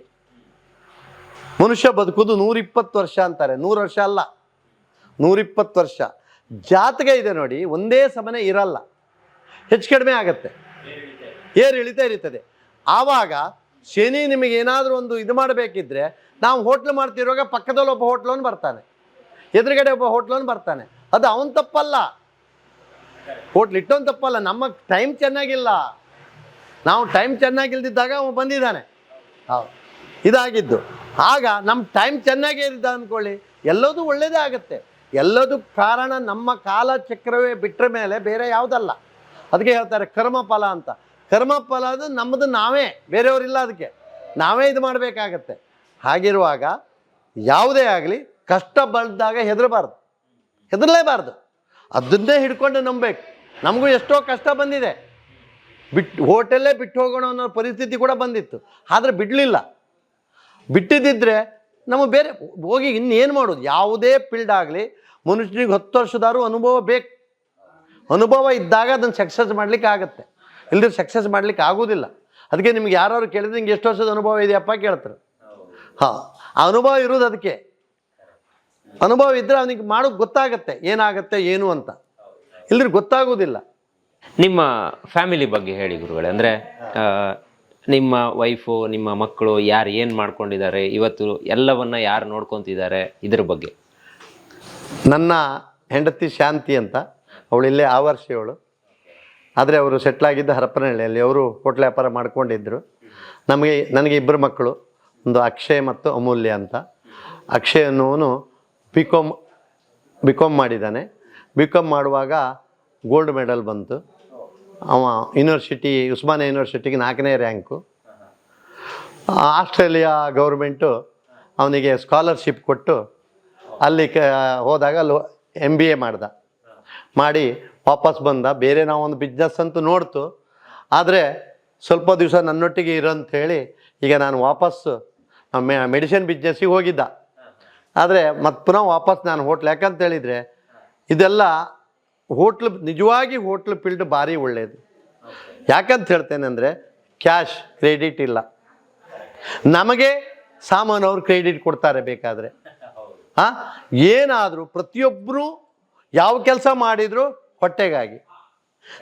ಮನುಷ್ಯ ಬದುಕೋದು ನೂರಿಪ್ಪತ್ತು ವರ್ಷ ಅಂತಾರೆ. ನೂರು ವರ್ಷ ಅಲ್ಲ. ನೂರಿಪ್ಪತ್ತು ವರ್ಷ. ಜಾತಕ ಇದೆ ನೋಡಿ, ಒಂದೇ ಸಮನೆ ಇರಲ್ಲ. ಹೆಚ್ಚು ಕಡಿಮೆ ಆಗತ್ತೆ. ಏರು ಇಳಿತಾ ಇರ್ತದೆ. ಆವಾಗ ಶನಿ ನಿಮಗೆ ಏನಾದರೂ ಒಂದು ಇದು ಮಾಡಬೇಕಿದ್ರೆ ನಾವು ಹೋಟ್ಲು ಮಾಡ್ತಿರುವಾಗ ಪಕ್ಕದಲ್ಲಿ ಒಬ್ಬ ಹೋಟ್ಲವನು ಬರ್ತಾನೆ. ಎದುರುಗಡೆ ಒಬ್ಬ ಹೋಟ್ಲವನು ಬರ್ತಾನೆ. ಅದು ಅವನ ತಪ್ಪಲ್ಲ. ಹೋಟ್ಲ್ ಇಟ್ಟೊಂದು ತಪ್ಪಲ್ಲ, ನಮ್ಮ ಟೈಮ್ ಚೆನ್ನಾಗಿಲ್ಲ. ನಾವು ಟೈಮ್ ಚೆನ್ನಾಗಿಲ್ದಿದ್ದಾಗ ಅವ ಬಂದಿದ್ದಾನೆ. ಹೌದು. ಇದಾಗಿದ್ದು. ಆಗ ನಮ್ಮ ಟೈಮ್ ಚೆನ್ನಾಗೇ ಇದ್ದ ಅಂದ್ಕೊಳ್ಳಿ ಎಲ್ಲದೂ ಒಳ್ಳೇದೇ ಆಗುತ್ತೆ. ಎಲ್ಲದಕ್ಕೆ ಕಾರಣ ನಮ್ಮ ಕಾಲ ಚಕ್ರವೇ ಬಿಟ್ಟರ ಮೇಲೆ ಬೇರೆ ಯಾವುದಲ್ಲ. ಅದಕ್ಕೆ ಹೇಳ್ತಾರೆ ಕರ್ಮಫಲ ಅಂತ. ಕರ್ಮಫಲ ಅದು ನಮ್ಮದು ನಾವೇ ಬೇರೆಯವರಿಲ್ಲ ಅದಕ್ಕೆ ನಾವೇ ಇದು ಮಾಡಬೇಕಾಗತ್ತೆ. ಹಾಗಿರುವಾಗ ಯಾವುದೇ ಆಗಲಿ ಕಷ್ಟ ಬಳ್ದಾಗ ಹೆದರಬಾರ್ದು. ಹೆದರಲೇಬಾರ್ದು. ಅದನ್ನೇ ಹಿಡ್ಕೊಂಡು ನಂಬಬೇಕು. ನಮಗೂ ಎಷ್ಟೋ ಕಷ್ಟ ಬಂದಿದೆ. ಬಿಟ್ಟು ಹೋಟೆಲ್ಲೇ ಬಿಟ್ಟು ಹೋಗೋಣ ಅನ್ನೋ ಪರಿಸ್ಥಿತಿ ಕೂಡ ಬಂದಿತ್ತು. ಆದರೆ ಬಿಡಲಿಲ್ಲ. ಬಿಟ್ಟಿದ್ದಿದ್ರೆ ನಮಗೆ ಬೇರೆ, ಹೋಗಿ ಇನ್ನೇನು ಮಾಡೋದು? ಯಾವುದೇ ಫೀಲ್ಡ್ ಆಗಲಿ, ಮನುಷ್ಯನಿಗೆ ಹತ್ತು ವರ್ಷದಾರು ಅನುಭವ ಬೇಕು. ಅನುಭವ ಇದ್ದಾಗ ಅದನ್ನು ಸಕ್ಸಸ್ ಮಾಡ್ಲಿಕ್ಕೆ ಆಗುತ್ತೆ. ಇಲ್ಲದ್ರೆ ಸಕ್ಸಸ್ ಮಾಡ್ಲಿಕ್ಕೆ ಆಗೋದಿಲ್ಲ. ಅದಕ್ಕೆ ನಿಮ್ಗೆ ಯಾರು ಕೇಳಿದ್ರೆ ನಿಮ್ಗೆ ಎಷ್ಟು ವರ್ಷದ ಅನುಭವ ಇದೆಯಪ್ಪ ಕೇಳ್ತಾರೆ. ಹಾಂ, ಆ ಅನುಭವ ಇರೋದು ಅದಕ್ಕೆ. ಅನುಭವ ಇದ್ದರೆ ಅವನಿಗೆ ಮಾಡೋಕ್ಕೆ ಗೊತ್ತಾಗತ್ತೆ ಏನಾಗತ್ತೆ ಏನು ಅಂತ. ಇಲ್ಲದ್ರೆ ಗೊತ್ತಾಗೋದಿಲ್ಲ. ನಿಮ್ಮ ಫ್ಯಾಮಿಲಿ ಬಗ್ಗೆ ಹೇಳಿ ಗುರುಗಳೇ ಅಂದರೆ ನಿಮ್ಮ ವೈಫು ನಿಮ್ಮ ಮಕ್ಕಳು ಯಾರು ಏನು ಮಾಡ್ಕೊಂಡಿದ್ದಾರೆ ಇವತ್ತು ಎಲ್ಲವನ್ನ ಯಾರು ನೋಡ್ಕೊತಿದ್ದಾರೆ ಇದ್ರ ಬಗ್ಗೆ? ನನ್ನ ಹೆಂಡತಿ ಶಾಂತಿ ಅಂತ ಅವಳು ಇಲ್ಲೇ ಆವರ್ಷಿಯವಳು ಆದರೆ ಅವರು ಸೆಟ್ಲಾಗಿದ್ದ ಹರಪನಹಳ್ಳಿಯಲ್ಲಿ ಅವರು ಹೋಟ್ಲ್ ವ್ಯಾಪಾರ ಮಾಡ್ಕೊಂಡಿದ್ದರು ನಮಗೆ ನನಗೆ ಇಬ್ಬರು ಮಕ್ಕಳು ಒಂದು ಅಕ್ಷಯ್ ಮತ್ತು ಅಮೂಲ್ಯ ಅಂತ. ಅಕ್ಷಯ್ ಅನ್ನುವನು ಬಿ ಕಾಮ್ ಬಿ ಕಾಮ್ ಮಾಡಿದ್ದಾನೆ. ಬಿ ಕಾಮ್ ಮಾಡುವಾಗ ಗೋಲ್ಡ್ ಮೆಡಲ್ ಬಂತು. ಅವ ಯೂನಿವರ್ಸಿಟಿ ಉಸ್ಮಾನಿಯಾ ಯೂನಿವರ್ಸಿಟಿಗೆ ನಾಲ್ಕನೇ ರ್ಯಾಂಕು ಆಸ್ಟ್ರೇಲಿಯಾ ಗೌರ್ಮೆಂಟು ಅವನಿಗೆ ಸ್ಕಾಲರ್ಶಿಪ್ ಕೊಟ್ಟು ಅಲ್ಲಿ ಕ, ಹೋದಾಗ ಅಲ್ಲಿ ಎಂ ಬಿ ಎ ಮಾಡ್ದ. ಮಾಡಿ ವಾಪಸ್ ಬಂದ. ಬೇರೆ ನಾವೊಂದು ಬಿಸ್ನೆಸ್ ಅಂತೂ ನೋಡ್ತು. ಆದರೆ ಸ್ವಲ್ಪ ದಿವಸ ನನ್ನೊಟ್ಟಿಗೆ ಇರು ಹೇಳಿ ಈಗ ನಾನು ವಾಪಸ್ಸು ಮೆ ಮೆಡಿಸಿನ್ ಬಿಸ್ನೆಸ್ಸಿಗೆ ಹೋಗಿದ್ದ. ಆದರೆ ಮತ್ತೆ ಪುನಃ ವಾಪಸ್ ನಾನು ಹೋಟ್ಲ್ ಯಾಕಂತ ಹೇಳಿದರೆ ಇದೆಲ್ಲ ಹೋಟ್ಲ್ ನಿಜವಾಗಿ ಹೋಟ್ಲ್ ಫೀಲ್ಡ್ ಭಾರಿ ಒಳ್ಳೆಯದು ಯಾಕಂತ ಹೇಳ್ತೇನೆ ಅಂದರೆ ಕ್ಯಾಶ್ ಕ್ರೆಡಿಟ್ ಇಲ್ಲ. ನಮಗೆ ಸಾಮಾನು ಅವ್ರು ಕ್ರೆಡಿಟ್ ಕೊಡ್ತಾರೆ ಬೇಕಾದರೆ. ಹಾಂ ಏನಾದರೂ ಪ್ರತಿಯೊಬ್ಬರು ಯಾವ ಕೆಲಸ ಮಾಡಿದ್ರು ಹೊಟ್ಟೆಗಾಗಿ.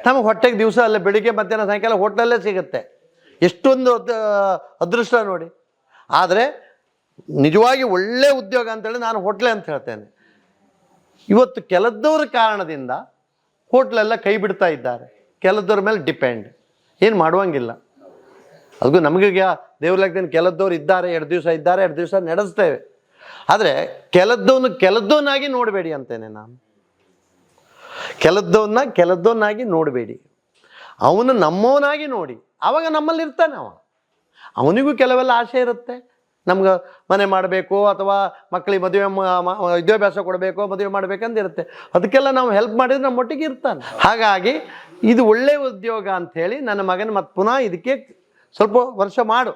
ನಮಗೆ ಹೊಟ್ಟೆಗೆ ದಿವಸ ಅಲ್ಲೇ ಬೆಳಿಗ್ಗೆ, ಮಧ್ಯಾಹ್ನ, ಸಾಯಂಕಾಲ ಹೋಟ್ಲಲ್ಲೇ ಸಿಗುತ್ತೆ. ಎಷ್ಟೊಂದು ಅದ್- ಅದೃಷ್ಟ ನೋಡಿ. ಆದರೆ ನಿಜವಾಗಿ ಒಳ್ಳೆ ಉದ್ಯೋಗ ಅಂತೇಳಿ ನಾನು ಹೋಟ್ಲೆ ಅಂತ ಹೇಳ್ತೇನೆ. ಇವತ್ತು ಕೆಲದವ್ರ ಕಾರಣದಿಂದ ಹೋಟ್ಲೆಲ್ಲ ಕೈ ಬಿಡ್ತಾ ಇದ್ದಾರೆ. ಕೆಲದವ್ರ ಮೇಲೆ ಡಿಪೆಂಡ್. ಏನು ಮಾಡುವಂಗಿಲ್ಲ. ಅದಕ್ಕೂ ನಮಗೆ ದೇವ್ರ ಲೆಕ್ಕದಲ್ಲಿ ಕೆಲದವ್ರು ಇದ್ದಾರೆ, ಎರಡು ದಿವಸ ಇದ್ದಾರೆ, ಎರಡು ದಿವಸ ನಡೆಸ್ತೇವೆ. ಆದರೆ ಕೆಲದ್ದವನು, ಕೆಲದ್ದವನಾಗಿ ನೋಡಬೇಡಿ ಅಂತೇನೆ ನಾನು. ಕೆಲದ್ದವನ್ನ ಕೆಲದ್ದವನ್ನಾಗಿ ನೋಡಬೇಡಿ. ಅವನು ನಮ್ಮವನಾಗಿ ನೋಡಿ. ಆವಾಗ ನಮ್ಮಲ್ಲಿ ಇರ್ತಾನೆ ಅವ. ಅವನಿಗೂ ಕೆಲವೆಲ್ಲ ಆಸೆ ಇರುತ್ತೆ. ನಮ್ಗೆ ಮನೆ ಮಾಡಬೇಕು ಅಥವಾ ಮಕ್ಕಳಿಗೆ ಮದುವೆ ವಿದ್ಯಾಭ್ಯಾಸ ಕೊಡಬೇಕು, ಮದುವೆ ಮಾಡಬೇಕಂತ ಇರುತ್ತೆ ಅದಕ್ಕೆಲ್ಲ ನಾವು ಹೆಲ್ಪ್ ಮಾಡಿದ್ರೆ ನಮ್ಮೊಟ್ಟಿಗೆ ಇರ್ತಾನೆ. ಹಾಗಾಗಿ ಇದು ಒಳ್ಳೆಯ ಉದ್ಯೋಗ ಅಂಥೇಳಿ ನನ್ನ ಮಗನ ಮತ್ತು ಪುನಃ ಇದಕ್ಕೆ ಸ್ವಲ್ಪ ವರ್ಷ ಮಾಡು.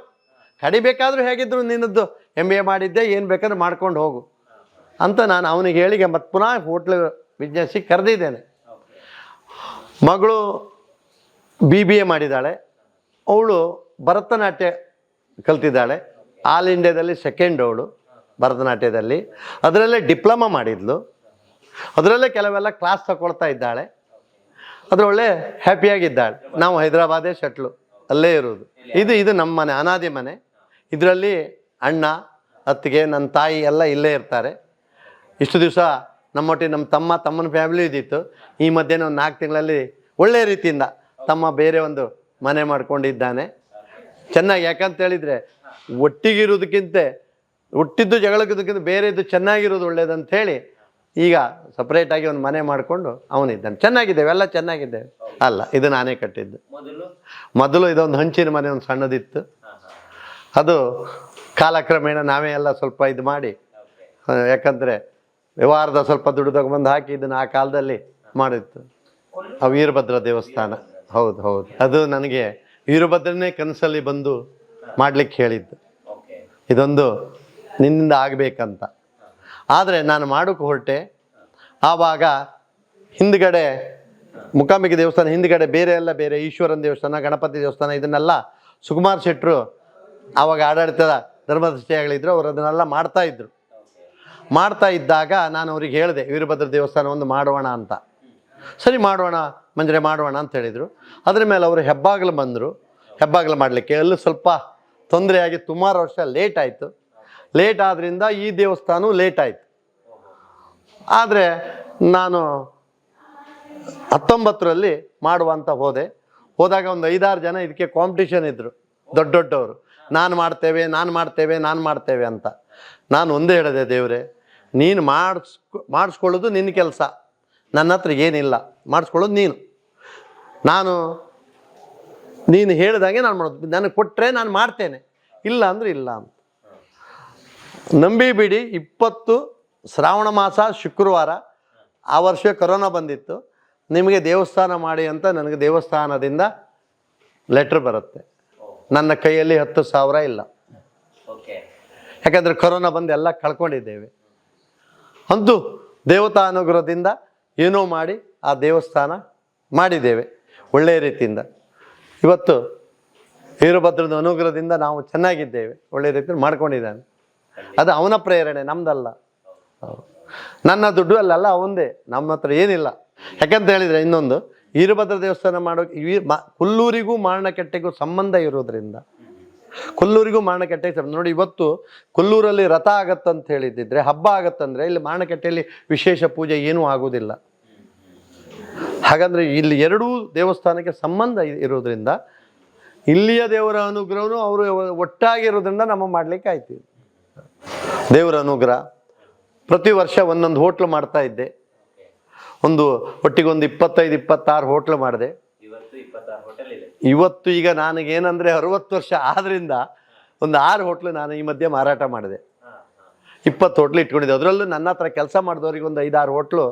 ಕಡಿಬೇಕಾದ್ರೂ ಹೇಗಿದ್ರು ನಿನ್ನದ್ದು ಎಂ ಬಿ ಎ ಮಾಡಿದ್ದೆ, ಏನು ಬೇಕಾದ್ರೂ ಮಾಡ್ಕೊಂಡು ಹೋಗು. ಅಂತ ನಾನು ಅವನಿಗೆ ಹೇಳಿಗೆ ಮತ್ತು ಪುನಃ ಹೋಟ್ಲ್ ಬಿಸ್ನೆಸ್ಸಿಗೆ ಕರೆದಿದ್ದೇನೆ. ಮಗಳು ಬಿ ಬಿ ಎ ಮಾಡಿದ್ದಾಳೆ. ಅವಳು ಭರತನಾಟ್ಯ ಕಲ್ತಿದ್ದಾಳೆ. ಆಲ್ ಇಂಡಿಯಾದಲ್ಲಿ ಸೆಕೆಂಡ್ ಅವಳು, ಭರತನಾಟ್ಯದಲ್ಲಿ. ಅದರಲ್ಲೇ ಡಿಪ್ಲೊಮಾ ಮಾಡಿದ್ಲು. ಅದರಲ್ಲೇ ಕೆಲವೆಲ್ಲ ಕ್ಲಾಸ್ ತಗೊಳ್ತಾ ಇದ್ದಾಳೆ. ಅದರೊಳ್ಳೆ ಹ್ಯಾಪಿಯಾಗಿದ್ದಾಳೆ ನಾವು ಹೈದರಾಬಾದೇ ಶಟ್ಲು, ಅಲ್ಲೇ ಇರೋದು. ಇದು ಇದು ನಮ್ಮ ಮನೆ, ಅನಾದಿ ಮನೆ. ಇದರಲ್ಲಿ ಅಣ್ಣ, ಅತ್ತಿಗೆ, ನನ್ನ ತಾಯಿ ಎಲ್ಲ ಇಲ್ಲೇ ಇರ್ತಾರೆ. ಇಷ್ಟು ದಿವಸ ನಮ್ಮೊಟ್ಟಿಗೆ ನಮ್ಮ ತಮ್ಮ, ತಮ್ಮನ ಫ್ಯಾಮಿಲಿ ಇದ್ದಿತ್ತು. ಈ ಮಧ್ಯೆ ಒಂದು ನಾಲ್ಕು ತಿಂಗಳಲ್ಲಿ ಒಳ್ಳೆಯ ರೀತಿಯಿಂದ ತಮ್ಮ ಬೇರೆ ಒಂದು ಮನೆ ಮಾಡ್ಕೊಂಡಿದ್ದಾನೆ. ಚೆನ್ನಾಗಿ ಯಾಕಂತ ಹೇಳಿದರೆ ಒಟ್ಟಿಗಿರೋದಕ್ಕಿಂತ ಹುಟ್ಟಿದ್ದು ಜಗಳಕ್ಕಿದ್ದಕ್ಕಿಂತ ಇದ್ದು ಚೆನ್ನಾಗಿರೋದು ಒಳ್ಳೇದಂತ ಹೇಳಿ ಈಗ ಸಪ್ರೇಟಾಗಿ ಒಂದು ಮನೆ ಮಾಡಿಕೊಂಡು ಅವನಿದ್ದಾನೆ. ಚೆನ್ನಾಗಿದ್ದೇವೆ ಎಲ್ಲ ಚೆನ್ನಾಗಿದ್ದೇವೆ. ಅಲ್ಲ ಇದು ನಾನೇ ಕಟ್ಟಿದ್ದು. ಮೊದಲು? ಇದೊಂದು ಹಂಚಿನ ಮನೆ ಒಂದು ಸಣ್ಣದಿತ್ತು. ಅದು ಕಾಲಕ್ರಮೇಣ ನಾವೇ ಎಲ್ಲ ಸ್ವಲ್ಪ ಇದು ಮಾಡಿ ಯಾಕಂದರೆ ಯಾಕಂದ್ರೆ ವ್ಯವಹಾರದ ಸ್ವಲ್ಪ ದುಡ್ಡು ತಗೊಂಬಂದು ಹಾಕಿ ಇದನ್ನು ಆ ಕಾಲದಲ್ಲಿ ಮಾಡಿತ್ತು ಆ ವೀರಭದ್ರ ದೇವಸ್ಥಾನ. ಹೌದು ಹೌದು. ಅದು ನನಗೆ ವೀರಭದ್ರನೇ ಕನಸಲ್ಲಿ ಬಂದು ಮಾಡ್ಲಿಕ್ಕೆ ಹೇಳಿದ್ದು. ಇದೊಂದು ನಿನ್ನಿಂದ ಆಗಬೇಕಂತ. ಆದರೆ ನಾನು ಮಾಡೋಕ್ಕೆ ಹೊರಟೆ. ಆವಾಗ ಹಿಂದ್ಗಡೆ ಮುಕಾಂಬಿಕೆ ದೇವಸ್ಥಾನ ಹಿಂದ್ಗಡೆ ಬೇರೆ ಎಲ್ಲ ಬೇರೆ ಈಶ್ವರನ ದೇವಸ್ಥಾನ ಗಣಪತಿ ದೇವಸ್ಥಾನ ಇದನ್ನೆಲ್ಲ ಸುಕುಮಾರ್ ಶೆಟ್ಟರು ಆವಾಗ ಆಡಳಿತದ ಧರ್ಮದೃಷ್ಟಿಯಾಗಳಿದ್ರು ಅವರು ಅದನ್ನೆಲ್ಲ ಮಾಡ್ತಾ ಇದ್ರು. ಮಾಡ್ತಾ ಇದ್ದಾಗ ನಾನು ಅವ್ರಿಗೆ ಹೇಳಿದೆ ವೀರಭದ್ರ ದೇವಸ್ಥಾನ ಒಂದು ಮಾಡೋಣ ಅಂತ. ಸರಿ ಮಾಡೋಣ ಮಂಜರೆ ಮಾಡೋಣ ಅಂತ ಹೇಳಿದರು. ಅದರ ಮೇಲೆ ಅವರು ಹೆಬ್ಬಾಗಲು ಬಂದರು. ಹೆಬ್ಬಾಗಲು ಮಾಡಲಿಕ್ಕೆ ಅಲ್ಲೂ ಸ್ವಲ್ಪ ತೊಂದರೆಯಾಗಿ ಸುಮಾರು ವರ್ಷ ಲೇಟ್ ಆಯಿತು. ಲೇಟ್ ಆದ್ರಿಂದ ಈ ದೇವಸ್ಥಾನ ಲೇಟ್ ಆಯಿತು. ಆದರೆ ನಾನು ಹತ್ತೊಂಬತ್ತರಲ್ಲಿ ಮಾಡುವಂತ ಹೋದೆ. ಹೋದಾಗ ಒಂದು ಐದಾರು ಜನ ಇದಕ್ಕೆ ಕಾಂಪಿಟಿಷನ್ ಇದ್ದರು ದೊಡ್ಡ ದೊಡ್ಡವರು. ನಾನು ಮಾಡ್ತೇವೆ ನಾನು ಮಾಡ್ತೇವೆ ನಾನು ಮಾಡ್ತೇವೆ ಅಂತ. ನಾನು ಒಂದೇ ಹೇಳಿದೆ, ದೇವರೇ, ನೀನು ಮಾಡಿಸ್, ಮಾಡಿಸ್ಕೊಳ್ಳೋದು ನಿನ್ನ ಕೆಲಸ. ನನ್ನ ಹತ್ರ ಏನಿಲ್ಲ. ಮಾಡಿಸ್ಕೊಳ್ಳೋದು ನೀನು. ನಾನು ನೀನು ಹೇಳಿದಾಗೆ ನಾನು ಮಾಡೋದು. ನನಗೆ ಕೊಟ್ಟರೆ ನಾನು ಮಾಡ್ತೇನೆ. ಇಲ್ಲ ಅಂದ್ರೆ ಇಲ್ಲ ಅಂತ. ನಂಬಿ ಬಿಡಿ ಇಪ್ಪತ್ತು ಶ್ರಾವಣ ಮಾಸ ಶುಕ್ರವಾರ ಆ ವರ್ಷ ಕೊರೋನಾ ಬಂದಿತ್ತು. ನಿಮಗೆ ದೇವಸ್ಥಾನ ಮಾಡಿ ಅಂತ ನನಗೆ ದೇವಸ್ಥಾನದಿಂದ ಲೆಟ್ರ್ ಬರುತ್ತೆ. ನನ್ನ ಕೈಯಲ್ಲಿ ಹತ್ತು ಸಾವಿರ ಇಲ್ಲ. ಯಾಕಂದರೆ ಕೊರೋನಾ ಬಂದು ಎಲ್ಲ ಕಳ್ಕೊಂಡಿದ್ದೇವೆ. ಅಂತೂ ದೇವತಾ ಅನುಗ್ರಹದಿಂದ ಏನೋ ಮಾಡಿ ಆ ದೇವಸ್ಥಾನ ಮಾಡಿದ್ದೇವೆ. ಒಳ್ಳೆಯ ರೀತಿಯಿಂದ. ಇವತ್ತು ವೀರಭದ್ರದ ಅನುಗ್ರಹದಿಂದ ನಾವು ಚೆನ್ನಾಗಿದ್ದೇವೆ. ಒಳ್ಳೆ ರೀತಿಯಲ್ಲಿ ಮಾಡ್ಕೊಂಡಿದ್ದಾನೆ. ಅದು ಅವನ ಪ್ರೇರಣೆ, ನಮ್ದಲ್ಲ. ನನ್ನ ದುಡ್ಡು ಅಲ್ಲಲ್ಲ ಅವಂದೇ ನಮ್ಮ ಹತ್ರ ಏನಿಲ್ಲ. ಯಾಕಂತ ಹೇಳಿದ್ರೆ ಇನ್ನೊಂದು, ವೀರಭದ್ರ ದೇವಸ್ಥಾನ ಮಾಡೋಕೆ ಈ ಮ- ಕೊಲ್ಲೂರಿಗೂ ಮಾರಣಕೆಟ್ಟೆಗೂ ಸಂಬಂಧ ಇರೋದ್ರಿಂದ, ಕೊಲ್ಲೂರಿಗೂ ಸಂಬಂಧ, ನೋಡಿ ಇವತ್ತು ಕೊಲ್ಲೂರಲ್ಲಿ ರಥ ಆಗತ್ತಂತ ಹೇಳಿದ್ದಿದ್ರೆ, ಹಬ್ಬ ಆಗತ್ತಂದ್ರೆ ಇಲ್ಲಿ ಮಾರಣಕಟ್ಟೆಯಲ್ಲಿ ವಿಶೇಷ ಪೂಜೆ ಏನೂ ಆಗುವುದಿಲ್ಲ ಹಾಗಂದ್ರೆ ಇಲ್ಲಿ ಎರಡೂ ದೇವಸ್ಥಾನಕ್ಕೆ ಸಂಬಂಧ ಇರೋದ್ರಿಂದ ಇಲ್ಲಿಯ ದೇವರ ಅನುಗ್ರಹನು ಅವರು ಒಟ್ಟಾಗಿರೋದ್ರಿಂದ ನಮ್ಮ ಮಾಡ್ಲಿಕ್ಕೆ ಆಯ್ತು. ದೇವರ ಅನುಗ್ರಹ. ಪ್ರತಿ ವರ್ಷ ಒಂದೊಂದು ಹೋಟ್ಲು ಮಾಡ್ತಾ ಇದ್ದೆ. ಒಂದು ಒಟ್ಟಿಗೆ ಒಂದು ಇಪ್ಪತ್ತೈದು ಇಪ್ಪತ್ತಾರು ಹೋಟ್ಲು ಮಾಡಿದೆ. ಇವತ್ತು ಈಗ ನನಗೆ ಏನಂದ್ರೆ ಅರವತ್ತು ವರ್ಷ ಆದ್ರಿಂದ ಒಂದು ಆರು ಹೋಟ್ಲು ನಾನು ಈ ಮಧ್ಯೆ ಮಾರಾಟ ಮಾಡಿದೆ. ಇಪ್ಪತ್ತು ಹೋಟ್ಲು ಇಟ್ಕೊಂಡಿದ್ದೆ. ಅದರಲ್ಲೂ ನನ್ನ ಹತ್ರ ಕೆಲಸ ಮಾಡಿದವ್ರಿಗೆ ಒಂದು ಐದಾರು ಹೋಟ್ಲು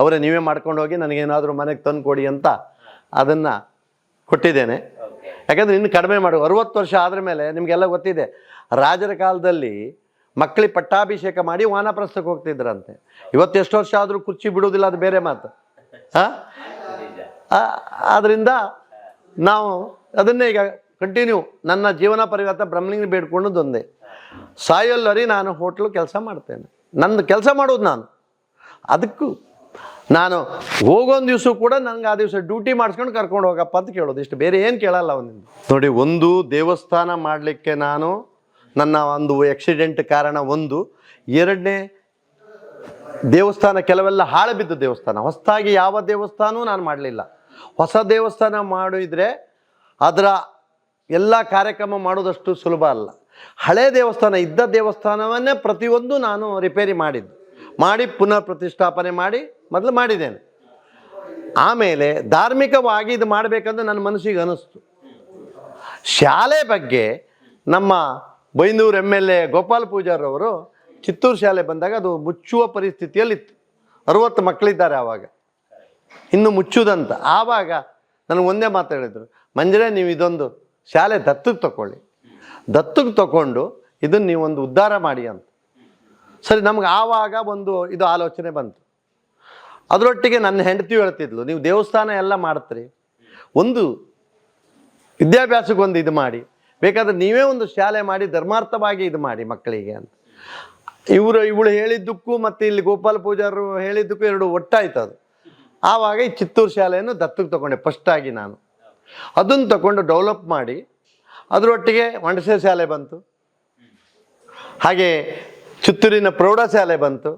ಅವರೇ ನೀವೇ ಮಾಡ್ಕೊಂಡು ಹೋಗಿ ನನಗೇನಾದರೂ ಮನೆಗೆ ತಂದು ಕೊಡಿ ಅಂತ ಅದನ್ನು ಕೊಟ್ಟಿದ್ದೇನೆ. ಯಾಕಂದರೆ ಇನ್ನು ಕಡಿಮೆ ಮಾಡು ಅರುವತ್ತು ವರ್ಷ ಆದ್ರ ಮೇಲೆ ನಿಮಗೆಲ್ಲ ಗೊತ್ತಿದೆ, ರಾಜರ ಕಾಲದಲ್ಲಿ ಮಕ್ಕಳಿಗೆ ಪಟ್ಟಾಭಿಷೇಕ ಮಾಡಿ ವಾನಪ್ರಸ್ಥಕ್ಕೆ ಹೋಗ್ತಿದ್ರಂತೆ. ಇವತ್ತು ಎಷ್ಟು ವರ್ಷ ಆದರೂ ಕುರ್ಚಿ ಬಿಡುವುದಿಲ್ಲ, ಅದು ಬೇರೆ ಮಾತು. ಹಾಂ? ಆದ್ದರಿಂದ ನಾವು ಅದನ್ನೇ ಈಗ ಕಂಟಿನ್ಯೂ ನನ್ನ ಜೀವನ ಪರಿವರ್ತ ಬ್ರಹ್ಮಲಿಂಗ ಬೇಡ್ಕೊಂಡದೊಂದೇ ಸಾಯಲ್ಲರಿ ನಾನು ಹೋಟ್ಲು ಕೆಲಸ ಮಾಡ್ತೇನೆ. ನನ್ನ ಕೆಲಸ ಮಾಡೋದು ನಾನು. ಅದಕ್ಕೂ ನಾನು ಹೋಗೊಂದು ದಿವಸ ಕೂಡ ನಂಗೆ ಆ ದಿವಸ ಡ್ಯೂಟಿ ಮಾಡಿಸ್ಕೊಂಡು ಕರ್ಕೊಂಡು ಹೋಗಪ್ಪ ಅಂತ ಕೇಳೋದು. ಇಷ್ಟು ಬೇರೆ ಏನು ಕೇಳಲ್ಲ ಅವನಿಂದ ನೋಡಿ, ಒಂದು ದೇವಸ್ಥಾನ ಮಾಡಲಿಕ್ಕೆ ನಾನು ನನ್ನ ಒಂದು ಆಕ್ಸಿಡೆಂಟ್ ಕಾರಣ ಒಂದು, ಎರಡನೇ ದೇವಸ್ಥಾನ ಕೆಲವೆಲ್ಲ ಹಾಳು ಬಿದ್ದ ದೇವಸ್ಥಾನ. ಹೊಸದಾಗಿ ಯಾವ ದೇವಸ್ಥಾನವೂ ನಾನು ಮಾಡಲಿಲ್ಲ. ಹೊಸ ದೇವಸ್ಥಾನ ಮಾಡಿದರೆ ಅದರ ಎಲ್ಲ ಕಾರ್ಯಕ್ರಮ ಮಾಡೋದಷ್ಟು ಸುಲಭ ಅಲ್ಲ. ಹಳೆ ದೇವಸ್ಥಾನ ಇದ್ದ ದೇವಸ್ಥಾನವನ್ನೇ ಪ್ರತಿಯೊಂದು ನಾನು ರಿಪೇರಿ ಮಾಡಿದ್ದು. ಮಾಡಿ ಪುನಃ ಪ್ರತಿಷ್ಠಾಪನೆ ಮಾಡಿ ಮೊದಲು ಮಾಡಿದ್ದೇನೆ. ಆಮೇಲೆ ಧಾರ್ಮಿಕವಾಗಿ ಇದು ಮಾಡಬೇಕಂತ ನನ್ನ ಮನಸ್ಸಿಗೆ ಅನಿಸ್ತು. ಶಾಲೆ ಬಗ್ಗೆ ನಮ್ಮ Byndoor M L A Gopal ಪೂಜಾರವರು Chittoor ಶಾಲೆ ಬಂದಾಗ ಅದು ಮುಚ್ಚುವ ಪರಿಸ್ಥಿತಿಯಲ್ಲಿತ್ತು. ಅರುವತ್ತು ಮಕ್ಕಳಿದ್ದಾರೆ ಆವಾಗ. ಇನ್ನು ಮುಚ್ಚುವುದಂತ ಆವಾಗ ನನಗೆ ಒಂದೇ ಮಾತಾಡಿದರು ಮಂಜರೇ ನೀವು ಇದೊಂದು ಶಾಲೆ ದತ್ತಕ್ಕೆ ತಗೊಳ್ಳಿ ದತ್ತಕ್ಕೆ ತಗೊಂಡು ಇದನ್ನು ನೀವೊಂದು ಉದ್ಧಾರ ಮಾಡಿ ಅಂತ. ಸರಿ, ನಮ್ಗೆ ಆವಾಗ ಒಂದು ಇದು ಆಲೋಚನೆ ಬಂತು. ಅದರೊಟ್ಟಿಗೆ ನನ್ನ ಹೆಂಡತಿ ಹೇಳ್ತಿದ್ಲು, ನೀವು ದೇವಸ್ಥಾನ ಎಲ್ಲ ಮಾಡ್ತೀರಿ. ಒಂದು ವಿದ್ಯಾಭ್ಯಾಸಕ್ಕೊಂದು ಇದು ಮಾಡಿ. ಬೇಕಾದ್ರೆ ನೀವೇ ಒಂದು ಶಾಲೆ ಮಾಡಿ, ಧರ್ಮಾರ್ಥವಾಗಿ ಇದು ಮಾಡಿ ಮಕ್ಕಳಿಗೆ ಅಂತ. ಇವರು, ಇವಳು ಹೇಳಿದ್ದಕ್ಕೂ ಮತ್ತು ಇಲ್ಲಿ ಗೋಪಾಲ ಪೂಜಾರು ಹೇಳಿದ್ದಕ್ಕೂ ಎರಡು ಒಟ್ಟಾಯ್ತು ಅದು. ಆವಾಗ ಈ ಚಿತ್ತೂರು ಶಾಲೆಯನ್ನು ದತ್ತಕ್ಕೆ ತಗೊಂಡೆ ಫಸ್ಟಾಗಿ ನಾನು. ಅದನ್ನು ತಗೊಂಡು ಡೆವಲಪ್ ಮಾಡಿ, ಅದರೊಟ್ಟಿಗೆ ಮಂಡಸೆ ಶಾಲೆ ಬಂತು. ಹಾಗೆ ಚಿತ್ತೂರಿನ ಪ್ರೌಢಶಾಲೆ ಬಂತು.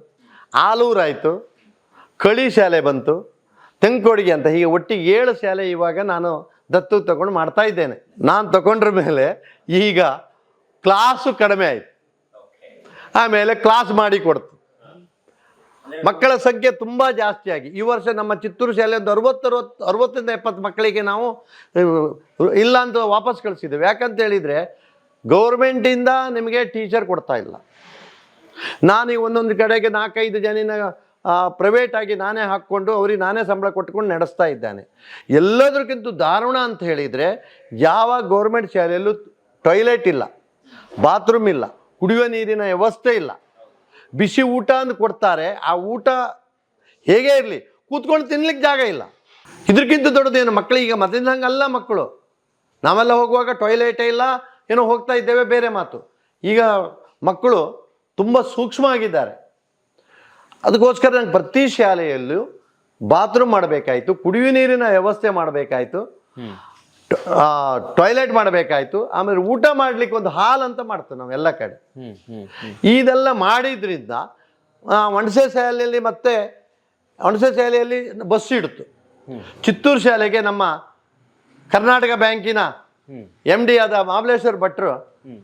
ಆಲೂರಾಯಿತು. ಕಳಿ ಶಾಲೆ ಬಂತು, ತೆಂಕೋಡಿಗೆ ಅಂತ. ಹೀಗೆ ಒಟ್ಟಿಗೆ ಏಳು ಶಾಲೆ ಇವಾಗ ನಾನು ದತ್ತು ತಗೊಂಡು ಮಾಡ್ತಾ ಇದ್ದೇನೆ. ನಾನು ತಗೊಂಡ್ರ ಮೇಲೆ ಈಗ ಕ್ಲಾಸು ಕಡಿಮೆ ಆಯಿತು. ಆಮೇಲೆ ಕ್ಲಾಸ್ ಮಾಡಿ ಕೊಡ್ತು. ಮಕ್ಕಳ ಸಂಖ್ಯೆ ತುಂಬ ಜಾಸ್ತಿ ಆಗಿ. ಈ ವರ್ಷ ನಮ್ಮ ಚಿತ್ತೂರು ಶಾಲೆ ಒಂದು ಅರವತ್ತರವತ್ತು, ಅರವತ್ತರಿಂದ ಎಪ್ಪತ್ತು ಮಕ್ಕಳಿಗೆ ನಾವು ಇಲ್ಲ ಅಂತ ವಾಪಸ್ ಕಳಿಸಿದ್ದೇವೆ. ಯಾಕಂತ ಹೇಳಿದರೆ ಗೌರ್ಮೆಂಟಿಂದ ನಿಮಗೆ ಟೀಚರ್ ಕೊಡ್ತಾ ಇಲ್ಲ. ನಾನು ಈ ಒಂದೊಂದು ಕಡೆಗೆ ನಾಲ್ಕೈದು ಜನಿನ ಪ್ರೈವೇಟ್ ಆಗಿ ನಾನೇ ಹಾಕ್ಕೊಂಡು ಅವ್ರಿಗೆ ನಾನೇ ಸಂಬಳ ಕೊಟ್ಕೊಂಡು ನಡೆಸ್ತಾ ಇದ್ದಾನೆ. ಎಲ್ಲದಕ್ಕಿಂತ ದಾರುಣ ಅಂತ ಹೇಳಿದರೆ ಯಾವ ಗೌರ್ಮೆಂಟ್ ಶಾಲೆಯಲ್ಲೂ ಟಾಯ್ಲೆಟ್ ಇಲ್ಲ ಬಾತ್ರೂಮ್ ಇಲ್ಲ ಕುಡಿಯುವ ನೀರಿನ ವ್ಯವಸ್ಥೆ ಇಲ್ಲ. ಬಿಸಿ ಊಟ ಅಂತ ಕೊಡ್ತಾರೆ, ಆ ಊಟ ಹೇಗೆ ಇರಲಿ, ಕೂತ್ಕೊಂಡು ತಿನ್ಲಿಕ್ಕೆ ಜಾಗ ಇಲ್ಲ. ಇದಕ್ಕಿಂತ ದೊಡ್ಡದೇನು ಈಗ ಮೊದಲಿನ ಹಂಗಲ್ಲ ಮಕ್ಕಳು ನಾವೆಲ್ಲ ಹೋಗುವಾಗ ಟಾಯ್ಲೆಟೇ ಇಲ್ಲ, ಏನೋ ಹೋಗ್ತಾ ಇದ್ದೇವೆ ಬೇರೆ ಮಾತು. ಈಗ ಮಕ್ಕಳು ತುಂಬ ಸೂಕ್ಷ್ಮ ಆಗಿದ್ದಾರೆ. ಅದಕ್ಕೋಸ್ಕರ ನಂಗೆ ಪ್ರತಿ ಶಾಲೆಯಲ್ಲೂ ಬಾತ್ರೂಮ್ ಮಾಡಬೇಕಾಯ್ತು ಕುಡಿಯುವ ನೀರಿನ ವ್ಯವಸ್ಥೆ ಮಾಡಬೇಕಾಯ್ತು ಟಾಯ್ಲೆಟ್ ಮಾಡಬೇಕಾಯ್ತು ಆಮೇಲೆ ಊಟ ಮಾಡ್ಲಿಕ್ಕೆ ಒಂದು ಹಾಲ್ ಅಂತ ಮಾಡ್ತೇವೆ ನಾವು ಎಲ್ಲ ಕಡೆ. ಇದೆಲ್ಲ ಮಾಡಿದ್ರಿಂದ ಒಣಸೆ ಶಾಲೆಯಲ್ಲಿ ಮತ್ತೆ ಒಣಸೆ ಶಾಲೆಯಲ್ಲಿ ಬಸ್ ಇಡ್ತು. ಚಿತ್ತೂರು ಶಾಲೆಗೆ ನಮ್ಮ ಕರ್ನಾಟಕ ಬ್ಯಾಂಕಿನ ಎಂ ಎಂ ಡಿ ಆದ ಮಹಾಬಲೇಶ್ವರ್ ಭಟ್ರು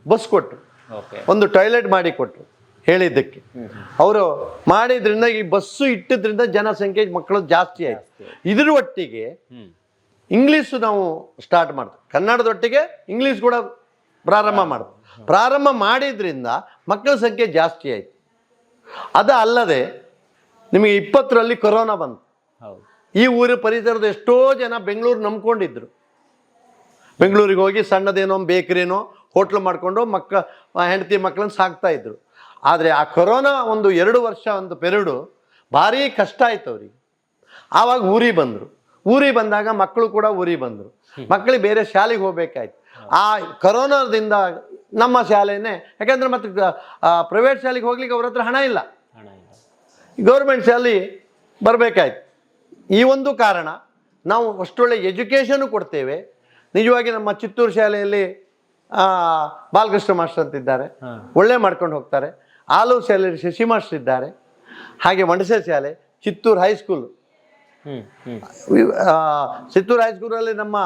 ಬಸ್ ಕೊಟ್ಟರು ಓಕೆ ಒಂದು ಟಾಯ್ಲೆಟ್ ಮಾಡಿ ಕೊಟ್ಟರು ಹೇಳಿದ್ದಕ್ಕೆ. ಅವರು ಮಾಡಿದ್ರಿಂದ ಈ ಬಸ್ಸು ಇಟ್ಟಿದ್ರಿಂದ ಜನಸಂಖ್ಯೆ ಮಕ್ಕಳು ಜಾಸ್ತಿ ಆಯ್ತು. ಇದ್ರ ಒಟ್ಟಿಗೆ ಇಂಗ್ಲೀಷು ನಾವು ಸ್ಟಾರ್ಟ್ ಮಾಡ್ತೀವಿ. ಕನ್ನಡದೊಟ್ಟಿಗೆ ಇಂಗ್ಲೀಷ್ ಕೂಡ ಪ್ರಾರಂಭ ಮಾಡ್ತೀವಿ. ಪ್ರಾರಂಭ ಮಾಡಿದ್ರಿಂದ ಮಕ್ಕಳ ಸಂಖ್ಯೆ ಜಾಸ್ತಿ ಆಯಿತು. ಅದು ಅಲ್ಲದೆ ನಿಮಗೆ ಇಪ್ಪತ್ತರಲ್ಲಿ ಕೊರೋನಾ ಬಂತು. ಈ ಊರ ಪರಿಸರದ ಎಷ್ಟೋ ಜನ ಬೆಂಗಳೂರು ನಂಬ್ಕೊಂಡಿದ್ರು. ಬೆಂಗಳೂರಿಗೆ ಹೋಗಿ ಸಣ್ಣದೇನೋ ಬೇಕ್ರೇನೋ ಹೋಟ್ಲು ಮಾಡಿಕೊಂಡು ಮಕ್ಕ ಹೆಂಡತಿ ಮಕ್ಕಳನ್ನ ಸಾಕ್ತಾ ಇದ್ರು. ಆದರೆ ಆ ಕೊರೋನಾ ಒಂದು ಎರಡು ವರ್ಷ ಒಂದು ಪೆರಡು ಭಾರಿ ಕಷ್ಟ ಆಯ್ತು ಅವ್ರಿಗೆ. ಆವಾಗ ಊರಿಗೆ ಬಂದರು. ಊರಿಗೆ ಬಂದಾಗ ಮಕ್ಕಳು ಕೂಡ ಊರಿಗೆ ಬಂದರು. ಮಕ್ಕಳಿಗೆ ಬೇರೆ ಶಾಲೆಗೆ ಹೋಗ್ಬೇಕಾಯ್ತು. ಆ ಕೊರೋನಾದಿಂದ ನಮ್ಮ ಶಾಲೆನೇ ಯಾಕಂದ್ರೆ ಮತ್ತೆ ಪ್ರೈವೇಟ್ ಶಾಲೆಗೆ ಹೋಗ್ಲಿಕ್ಕೆ ಅವ್ರ ಹತ್ರ ಹಣ ಇಲ್ಲ. ಹಣ ಇಲ್ಲ. ಗೌರ್ಮೆಂಟ್ ಶಾಲೆ ಬರಬೇಕಾಯ್ತು. ಈ ಒಂದು ಕಾರಣ ನಾವು ಅಷ್ಟೊಳ್ಳೆ ಎಜುಕೇಷನು ಕೊಡ್ತೇವೆ. ನಿಜವಾಗಿ ನಮ್ಮ ಚಿತ್ತೂರು ಶಾಲೆಯಲ್ಲಿ ಬಾಲಕೃಷ್ಣ ಮಾಸ್ಟರ್ ಅಂತಿದ್ದಾರೆ. ಒಳ್ಳೆ ಮಾಡ್ಕೊಂಡು ಹೋಗ್ತಾರೆ. ಆಲೂರು ಶಾಲೆಯಲ್ಲಿ ಶಶಿ ಮಾಸ್ಟರ್ ಇದ್ದಾರೆ. ಹಾಗೆ ಮಂಡಸೆ ಶಾಲೆ ಚಿತ್ತೂರು ಹೈಸ್ಕೂಲ್ ಚಿತ್ತೂರು ಹೈಸ್ಕೂಲಲ್ಲಿ ನಮ್ಮ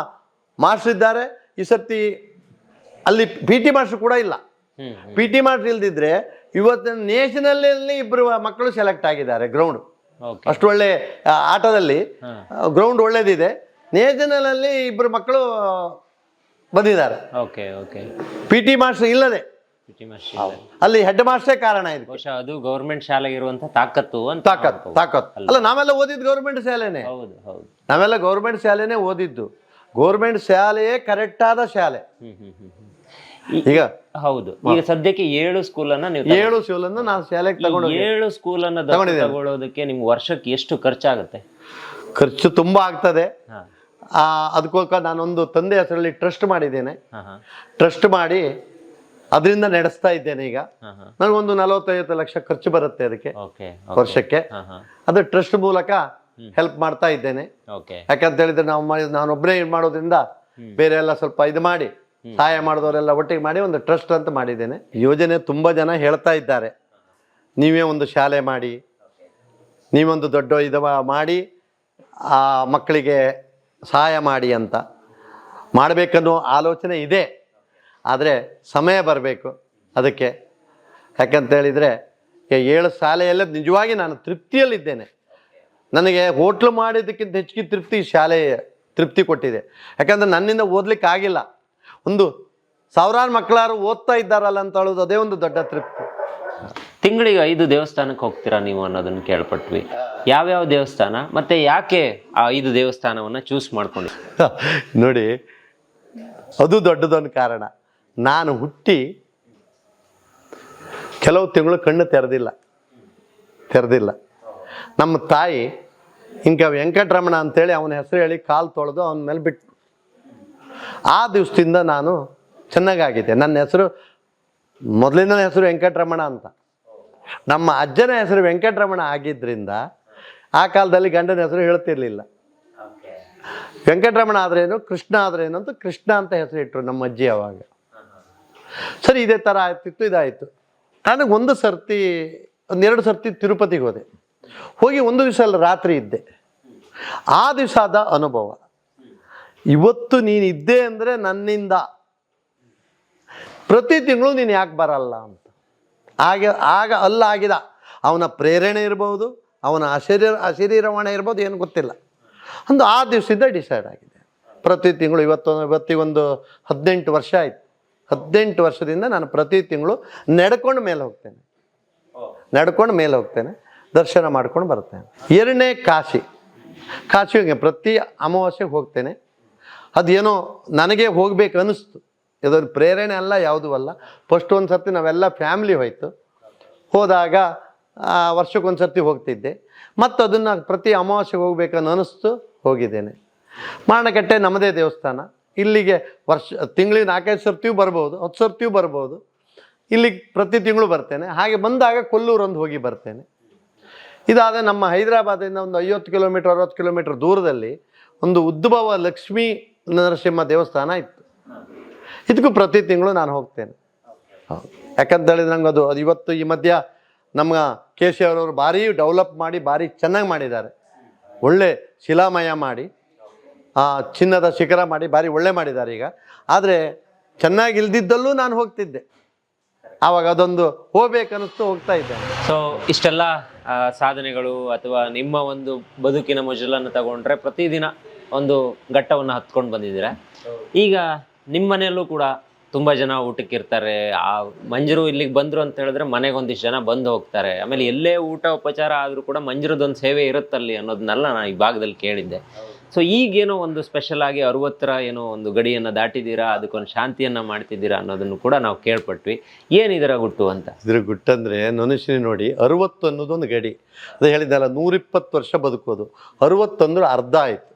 ಮಾಸ್ಟರ್ ಇದ್ದಾರೆ. ಈ ಸರ್ತಿ ಅಲ್ಲಿ ಪಿ ಟಿ ಮಾಸ್ಟರ್ ಕೂಡ ಇಲ್ಲ. ಪಿ ಟಿ ಮಾಸ್ಟರ್ ಇಲ್ದಿದ್ರೆ ಇವತ್ತಿನ ನೇಷನಲ್ಲಿ ಇಬ್ಬರು ಮಕ್ಕಳು ಸೆಲೆಕ್ಟ್ ಆಗಿದ್ದಾರೆ ಗ್ರೌಂಡ್ ಅಷ್ಟು ಒಳ್ಳೆ ಆಟದಲ್ಲಿ. ಗ್ರೌಂಡ್ ಒಳ್ಳೇದಿದೆ. ನೇಷನಲಲ್ಲಿ ಇಬ್ಬರು ಮಕ್ಕಳು ಬಂದಿದ್ದಾರೆ. Okay okay P T master ಇಲ್ಲದೆ ಅಲ್ಲಿ ಹೆಡ್ ಮಾಸ್ಟರ್ ಕಾರಣ ಇದು ಬಹುಶಃ ಅದು ಗೌರ್ಮೆಂಟ್ ಶಾಲೆಗೆ ಇರುವಂತ ತಾಕತ್ತು ಅಂತ ತಾಕತ್ತು ಅನ್ಕೋಬೋದು. ತಾಕತ್ ಅಲ್ಲ ನಾವೆಲ್ಲ ಓದಿದ್ದು ಗೌರ್ಮೆಂಟ್ ಶಾಲೆನೇ. ಹೌದು ಹೌದು. ನಾವೆಲ್ಲ ಗೌರ್ಮೆಂಟ್ ಶಾಲೆನೇ ಓದಿದ್ದು. ಗೌರ್ಮೆಂಟ್ ಶಾಲೆಯೇ ಕರೆಕ್ಟ್ ಆದ ಶಾಲೆ. ಈಗ ಹೌದು. ಈಗ ಸದ್ಯಕ್ಕೆ ಏಳು ಸ್ಕೂಲ್ ಅನ್ನ ನೀವು ಏಳು ಶಿವಲನ್ನು ನಾನು ಶಾಲೆಗೆ ಈ ತಗೊಂಡು ಏಳು ಸ್ಕೂಲ್ ಅನ್ನ ತಗೊಳ್ಳೋದಕ್ಕೆ ನಿಮ್ಗೆ ವರ್ಷಕ್ಕೆ ಎಷ್ಟು ಖರ್ಚಾಗುತ್ತೆ? ಖರ್ಚು ತುಂಬಾ ಆಗ್ತದೆ. ಅದಕ್ಕೋಸ್ಕರ ನಾನೊಂದು ತಂದೆ ಹೆಸರಲ್ಲಿ ಟ್ರಸ್ಟ್ ಮಾಡಿದ್ದೇನೆ. ಟ್ರಸ್ಟ್ ಮಾಡಿ ಅದರಿಂದ ನಡೆಸ್ತಾ ಇದ್ದೇನೆ ಈಗ. ನನಗೊಂದು ನಲವತ್ತೈವತ್ತು ಲಕ್ಷ ಖರ್ಚು ಬರುತ್ತೆ ಅದಕ್ಕೆ ವರ್ಷಕ್ಕೆ. ಅದು ಟ್ರಸ್ಟ್ ಮೂಲಕ ಹೆಲ್ಪ್ ಮಾಡ್ತಾ ಇದ್ದೇನೆ. ಯಾಕಂತ ಹೇಳಿದ್ರೆ ನಾವು ನಾನೊಬ್ಬನೇ ಇದು ಮಾಡೋದ್ರಿಂದ ಬೇರೆ ಎಲ್ಲ ಸ್ವಲ್ಪ ಇದು ಮಾಡಿ ಸಹಾಯ ಮಾಡಿದವರೆಲ್ಲ ಒಟ್ಟಿಗೆ ಮಾಡಿ ಒಂದು ಟ್ರಸ್ಟ್ ಅಂತ ಮಾಡಿದ್ದೇನೆ. ಯೋಜನೆ ತುಂಬ ಜನ ಹೇಳ್ತಾ ಇದ್ದಾರೆ. ನೀವೇ ಒಂದು ಶಾಲೆ ಮಾಡಿ ನೀವೊಂದು ದೊಡ್ಡ ಇದು ಮಾಡಿ ಆ ಮಕ್ಕಳಿಗೆ ಸಹಾಯ ಮಾಡಿ ಅಂತ. ಮಾಡಬೇಕನ್ನೋ ಆಲೋಚನೆ ಇದೆ. ಆದರೆ ಸಮಯ ಬರಬೇಕು ಅದಕ್ಕೆ. ಯಾಕಂತೇಳಿದರೆ ಏಳು ಶಾಲೆಯಲ್ಲೇ ನಿಜವಾಗಿ ನಾನು ತೃಪ್ತಿಯಲ್ಲಿದ್ದೇನೆ. ನನಗೆ ಹೋಟ್ಲು ಮಾಡಿದ್ದಕ್ಕಿಂತ ಹೆಚ್ಚಿಗೆ ತೃಪ್ತಿ ಶಾಲೆಯ ತೃಪ್ತಿ ಕೊಟ್ಟಿದೆ. ಯಾಕಂದರೆ ನನ್ನಿಂದ ಓದಲಿಕ್ಕೆ ಆಗಿಲ್ಲ. ಒಂದು ಸಾವಿರಾರು ಮಕ್ಕಳಾರು ಓದ್ತಾ ಇದ್ದಾರಲ್ಲ ಅಂತ ಹೇಳೋದು ಅದೇ ಒಂದು ದೊಡ್ಡ ತೃಪ್ತಿ. ತಿಂಗಳಿಗೆ ಐದು ದೇವಸ್ಥಾನಕ್ಕೆ ಹೋಗ್ತೀರಾ ನೀವು ಅನ್ನೋದನ್ನ ಕೇಳ್ಪಟ್ವಿ. ಯಾವ್ಯಾವ ದೇವಸ್ಥಾನ ಮತ್ತೆ ಯಾಕೆ ಆ ಐದು ದೇವಸ್ಥಾನವನ್ನು ಚೂಸ್ ಮಾಡ್ಕೊಂಡ್ರಿ (laughs) ನೋಡಿ ಅದು ದೊಡ್ಡದೊಂದು ಕಾರಣ. ನಾನು ಹುಟ್ಟಿ ಕೆಲವು ತಿಂಗಳು ಕಣ್ಣು ತೆರೆದಿಲ್ಲ. ತೆರೆದಿಲ್ಲ. ನಮ್ಮ ತಾಯಿ ಇಂಕ ವೆಂಕಟರಮಣ ಅಂತೇಳಿ ಅವನ ಹೆಸರು ಹೇಳಿ ಕಾಲು ತೊಳೆದು ಅವನ ಮೇಲೆ ಬಿಟ್ಟು. ಆ ದಿವಸದಿಂದ ನಾನು ಚೆನ್ನಾಗಾಗಿದ್ದೆ. ನನ್ನ ಹೆಸರು ಮೊದಲಿನ ಹೆಸರು ವೆಂಕಟರಮಣ ಅಂತ. ನಮ್ಮ ಅಜ್ಜನ ಹೆಸರು ವೆಂಕಟರಮಣ ಆಗಿದ್ದರಿಂದ ಆ ಕಾಲದಲ್ಲಿ ಗಂಡನ ಹೆಸರು ಹೇಳ್ತಿರ್ಲಿಲ್ಲ. ವೆಂಕಟರಮಣ ಆದ್ರೇನು ಕೃಷ್ಣ ಆದ್ರೇನು ಅಂತ ಕೃಷ್ಣ ಅಂತ ಹೆಸರು ಇಟ್ಟರು ನಮ್ಮ ಅಜ್ಜಿ ಅವಾಗ. ಸರಿ, ಇದೇ ಥರ ಆಯ್ತಿತ್ತು ಇದಾಯಿತು. ನನಗೆ ಒಂದು ಸರ್ತಿ ಒಂದೆರಡು ಸರ್ತಿ ತಿರುಪತಿಗೆ ಹೋದೆ. ಹೋಗಿ ಒಂದು ದಿವಸ ಅಲ್ಲಿ ರಾತ್ರಿ ಇದ್ದೆ. ಆ ದಿವಸದ ಅನುಭವ. ಇವತ್ತು ನೀನು ಇದ್ದೆ ಅಂದರೆ ನನ್ನಿಂದ. ಪ್ರತಿ ತಿಂಗಳು ನೀನು ಯಾಕೆ ಬರಲ್ಲ ಅಂತ. ಆಗ ಆಗ ಅಲ್ಲಾಗಿದ ಅವನ ಪ್ರೇರಣೆ ಇರ್ಬೋದು, ಅವನ ಅಶರೀರ ಅಶರೀರವಣ ಇರ್ಬೋದು, ಏನು ಗೊತ್ತಿಲ್ಲ. ಅಂದು ಆ ದಿವಸದಿಂದ ಡಿಸೈಡ್ ಆಗಿದೆ. ಪ್ರತಿ ತಿಂಗಳು ಇವತ್ತು ಇವತ್ತಿಗೊಂದು ಹದಿನೆಂಟು ವರ್ಷ ಆಯ್ತು. ಹದಿನೆಂಟು ವರ್ಷದಿಂದ ನಾನು ಪ್ರತಿ ತಿಂಗಳು ನಡ್ಕೊಂಡು ಮೇಲೆ ಹೋಗ್ತೇನೆ. ನಡ್ಕೊಂಡು ಮೇಲೆ ಹೋಗ್ತೇನೆ. ದರ್ಶನ ಮಾಡ್ಕೊಂಡು ಬರ್ತೇನೆ ಎರಡನೇ ಕಾಶಿ. ಕಾಶಿಗೆ ಪ್ರತಿ ಅಮಾವಾಸ್ಯೆಗೆ ಹೋಗ್ತೇನೆ. ಅದೇನೋ ನನಗೆ ಹೋಗ್ಬೇಕು ಅನಿಸ್ತು ಇದೊಂದು ಪ್ರೇರಣೆ ಅಲ್ಲ, ಯಾವುದೂ ಅಲ್ಲ. ಫಸ್ಟ್ ಒಂದು ಸರ್ತಿ ನಾವೆಲ್ಲ ಫ್ಯಾಮ್ಲಿ ಹೋಯಿತು. ಹೋದಾಗ ವರ್ಷಕ್ಕೊಂದು ಸರ್ತಿ ಹೋಗ್ತಿದ್ದೆ. ಮತ್ತು ಅದನ್ನು ಪ್ರತಿ ಅಮಾವಾಸ್ಯೆಗೆ ಹೋಗ್ಬೇಕನ್ನು ಅನಿಸ್ತು ಹೋಗಿದ್ದೇನೆ. ಮಾರಣಕಟ್ಟೆ ನಮ್ಮದೇ ದೇವಸ್ಥಾನ. ಇಲ್ಲಿಗೆ ವರ್ಷ, ತಿಂಗಳಿಗೆ ನಾಲ್ಕೈದು ಸರ್ತಿಯೂ ಬರ್ಬೋದು, ಹತ್ತು ಸರ್ತಿಯೂ ಬರ್ಬೋದು. ಇಲ್ಲಿಗೆ ಪ್ರತಿ ತಿಂಗಳು ಬರ್ತೇನೆ. ಹಾಗೆ ಬಂದಾಗ ಕೊಲ್ಲೂರೊಂದು ಹೋಗಿ ಬರ್ತೇನೆ. ಇದಾದ ನಮ್ಮ ಹೈದರಾಬಾದಿಂದ ಒಂದು ಐವತ್ತು ಕಿಲೋಮೀಟರ್, ಅರವತ್ತು ಕಿಲೋಮೀಟರ್ ದೂರದಲ್ಲಿ ಒಂದು ಉದ್ಭವ ಲಕ್ಷ್ಮಿ ನರಸಿಂಹ ದೇವಸ್ಥಾನ ಇತ್ತು. ಇದಕ್ಕೂ ಪ್ರತಿ ತಿಂಗಳು ನಾನು ಹೋಗ್ತೇನೆ. ಹೌದು. ಯಾಕಂತ ಹೇಳಿದ್ರೆ ನಂಗೆ ಅದು ಅದು ಇವತ್ತು ಈ ಮಧ್ಯ ನಮ್ಮ ಕೆ ಸಿ ಅವರವರು ಭಾರಿ ಡೆವಲಪ್ ಮಾಡಿ, ಭಾರಿ ಚೆನ್ನಾಗಿ ಮಾಡಿದ್ದಾರೆ. ಒಳ್ಳೆ ಶಿಲಾಮಯ ಮಾಡಿ. ಚಿನ್ನದ ಶಿಖರ ಮಾಡಿ ಭಾರಿ ಒಳ್ಳೆ ಮಾಡಿದ್ದಾರೆ ಈಗ. ಆದರೆ ಚೆನ್ನಾಗಿ ಇಲ್ದಿದ್ದಲ್ಲೂ ನಾನು ಹೋಗ್ತಿದ್ದೆ. ಆವಾಗ ಅದೊಂದು ಹೋಗ್ಬೇಕನ್ನಿಸ್ತು ಹೋಗ್ತಾ ಇದ್ದೆ. ಸೊ ಇಷ್ಟೆಲ್ಲ ಆ, ಸಾಧನೆಗಳು ಅಥವಾ ನಿಮ್ಮ ಒಂದು ಬದುಕಿನ ಮಜಲನ್ನು ತಗೊಂಡ್ರೆ ಪ್ರತಿದಿನ ಒಂದು ಘಟ್ಟವನ್ನು ಹತ್ಕೊಂಡು ಬಂದಿದ್ದೀರ? ಈಗ ನಿಮ್ಮ ಕೂಡ ತುಂಬಾ ಜನ ಊಟಕ್ಕೆ ಇರ್ತಾರೆ ಆ ಮಂಜರು ಇಲ್ಲಿಗೆ ಬಂದರು ಅಂತ ಹೇಳಿದ್ರೆ ಮನೆಗೆ ಒಂದಿಷ್ಟು ಜನ ಬಂದು ಹೋಗ್ತಾರೆ. ಆಮೇಲೆ ಎಲ್ಲೇ ಊಟ ಉಪಚಾರ ಆದ್ರೂ ಕೂಡ ಮಂಜರದೊಂದು ಸೇವೆ ಇರುತ್ತಲ್ಲಿ ಅನ್ನೋದನ್ನೆಲ್ಲ ನಾನು ಈ ಭಾಗದಲ್ಲಿ ಕೇಳಿದ್ದೆ. ಸೊ ಈಗೇನೋ ಒಂದು ಸ್ಪೆಷಲ್ ಆಗಿ ಅರವತ್ತರ ಏನೋ ಒಂದು ಗಡಿಯನ್ನು ದಾಟಿದ್ದೀರಾ, ಅದಕ್ಕೊಂದು ಶಾಂತಿಯನ್ನು ಮಾಡ್ತಿದ್ದೀರಾ ಅನ್ನೋದನ್ನು ಕೂಡ ನಾವು ಕೇಳ್ಪಟ್ವಿ. ಏನಿದರ ಗುಟ್ಟು ಅಂತ? ಇದರ ಗುಟ್ಟು ಅಂದರೆ ಮನುಷ್ಯನ ನೋಡಿ, ಅರುವತ್ತು ಅನ್ನೋದು ಒಂದು ಗಡಿ. ಅದು ಹೇಳಿದ್ದಲ್ಲ, ನೂರಿಪ್ಪತ್ತು ವರ್ಷ ಬದುಕೋದು ಅರುವತ್ತಂದ್ರೆ ಅರ್ಧ ಆಯಿತು.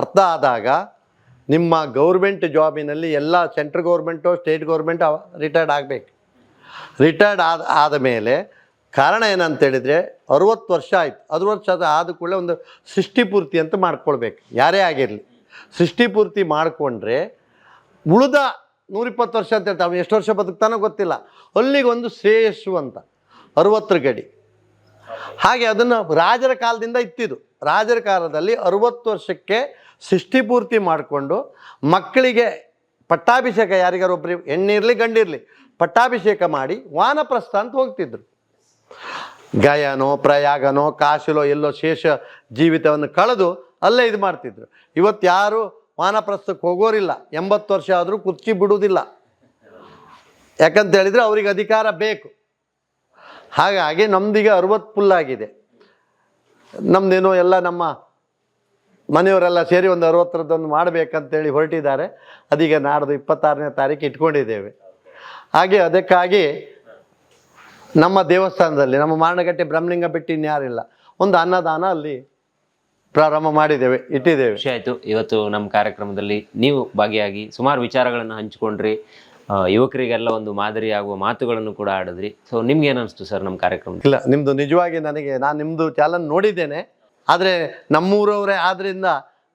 ಅರ್ಧ ಆದಾಗ ನಿಮ್ಮ ಗೌರ್ಮೆಂಟ್ ಜಾಬಿನಲ್ಲಿ ಎಲ್ಲ central government state government retired ಆಗಬೇಕು. ರಿಟೈರ್ಡ್ ಆದ ಆದ ಮೇಲೆ ಕಾರಣ ಏನಂತ ಹೇಳಿದರೆ ಅರುವತ್ತು ವರ್ಷ ಆಯಿತು. ಅರುವತ್ತು ವರ್ಷ ಆದ- ಆದ ಕೂಡಲೇ ಒಂದು ಸೃಷ್ಟಿ ಪೂರ್ತಿ ಅಂತ ಮಾಡ್ಕೊಳ್ಬೇಕು. ಯಾರೇ ಆಗಿರಲಿ. ಸೃಷ್ಟಿ ಪೂರ್ತಿ ಮಾಡಿಕೊಂಡ್ರೆ ಉಳಿದ ನೂರಿಪ್ಪತ್ತು ವರ್ಷ ಅಂತ ಹೇಳ್ತಾವೆ ಎಷ್ಟು ವರ್ಷ ಬದುಕ್ತಾನೋ ಗೊತ್ತಿಲ್ಲ. ಅಲ್ಲಿಗೆ ಒಂದು ಶ್ರೇಯಸ್ಸು ಅಂತ. ಅರುವತ್ತರ ಗಡಿ. ಹಾಗೆ ಅದನ್ನು ರಾಜರ ಕಾಲದಿಂದ ಇತ್ತಿದ್ದು. ರಾಜರ ಕಾಲದಲ್ಲಿ ಅರುವತ್ತು ವರ್ಷಕ್ಕೆ ಸೃಷ್ಟಿಪೂರ್ತಿ ಮಾಡಿಕೊಂಡು ಮಕ್ಕಳಿಗೆ ಪಟ್ಟಾಭಿಷೇಕ ಯಾರಿಗಾರು ಒಬ್ಬರು ಹೆಣ್ಣಿರಲಿ ಗಂಡಿರಲಿ ಪಟ್ಟಾಭಿಷೇಕ ಮಾಡಿ ವಾನಪ್ರಸ್ಥ ಅಂತ ಹೋಗ್ತಿದ್ರು. ಗಯನೋ, ಪ್ರಯಾಗನೋ, ಕಾಶಿಲೋ, ಎಲ್ಲೋ ಶೇಷ ಜೀವಿತವನ್ನು ಕಳೆದು ಅಲ್ಲೇ ಇದು ಮಾಡ್ತಿದ್ರು. ಇವತ್ತು ಯಾರು ವಾನಪ್ರಸ್ಥಕ್ಕೆ ಹೋಗೋರಿಲ್ಲ. ಎಂಬತ್ತು ವರ್ಷ ಆದರೂ ಕುರ್ಚಿ ಬಿಡುವುದಿಲ್ಲ. ಯಾಕಂತ ಹೇಳಿದರೆ ಅವ್ರಿಗೆ ಅಧಿಕಾರ ಬೇಕು. ಹಾಗಾಗಿ ನಮ್ದೀಗ ಅರವತ್ತು ಪುಲ್ಲಾಗಿದೆ ನಮ್ದೇನೋ ಎಲ್ಲ ನಮ್ಮ ಮನೆಯವರೆಲ್ಲ ಸೇರಿ ಒಂದು ಅರವತ್ತರದ್ದೊಂದು ಮಾಡಬೇಕಂತೇಳಿ ಹೊರಟಿದ್ದಾರೆ. ಅದೀಗ ನಾಡ್ದು ಇಪ್ಪತ್ತಾರನೇ ತಾರೀಕು ಇಟ್ಕೊಂಡಿದ್ದೇವೆ. ಹಾಗೆ ಅದಕ್ಕಾಗಿ ನಮ್ಮ ದೇವಸ್ಥಾನದಲ್ಲಿ ನಮ್ಮ ಮಾರಣಗಟ್ಟೆ ಬ್ರಹ್ಮಲಿಂಗ ಬಿಟ್ಟು ಇನ್ಯಾರಿಲ್ಲ ಒಂದು ಅನ್ನದಾನ ಅಲ್ಲಿ ಪ್ರಾರಂಭ ಮಾಡಿದ್ದೇವೆ ಇಟ್ಟಿದ್ದೇವೆ. ಖುಷಿ ಆಯಿತು. ಇವತ್ತು ನಮ್ಮ ಕಾರ್ಯಕ್ರಮದಲ್ಲಿ ನೀವು ಭಾಗಿಯಾಗಿ ಸುಮಾರು ವಿಚಾರಗಳನ್ನು ಹಂಚಿಕೊಂಡ್ರಿ. ಆ, ಯುವಕರಿಗೆಲ್ಲ ಒಂದು ಮಾದರಿಯಾಗುವ ಮಾತುಗಳನ್ನು ಕೂಡ ಆಡಿದ್ರಿ. ಸೊ ನಿಮ್ಗೆ ಏನಿಸ್ತು ಸರ್ ನಮ್ಮ ಕಾರ್ಯಕ್ರಮ? ಇಲ್ಲ ನಿಮ್ಮದು ನಿಜವಾಗಿ ನನಗೆ ನಾನು ನಿಮ್ಮದು ಚಾಲನ್ ನೋಡಿದ್ದೇನೆ. ಆದರೆ ನಮ್ಮೂರವರೇ ಆದ್ದರಿಂದ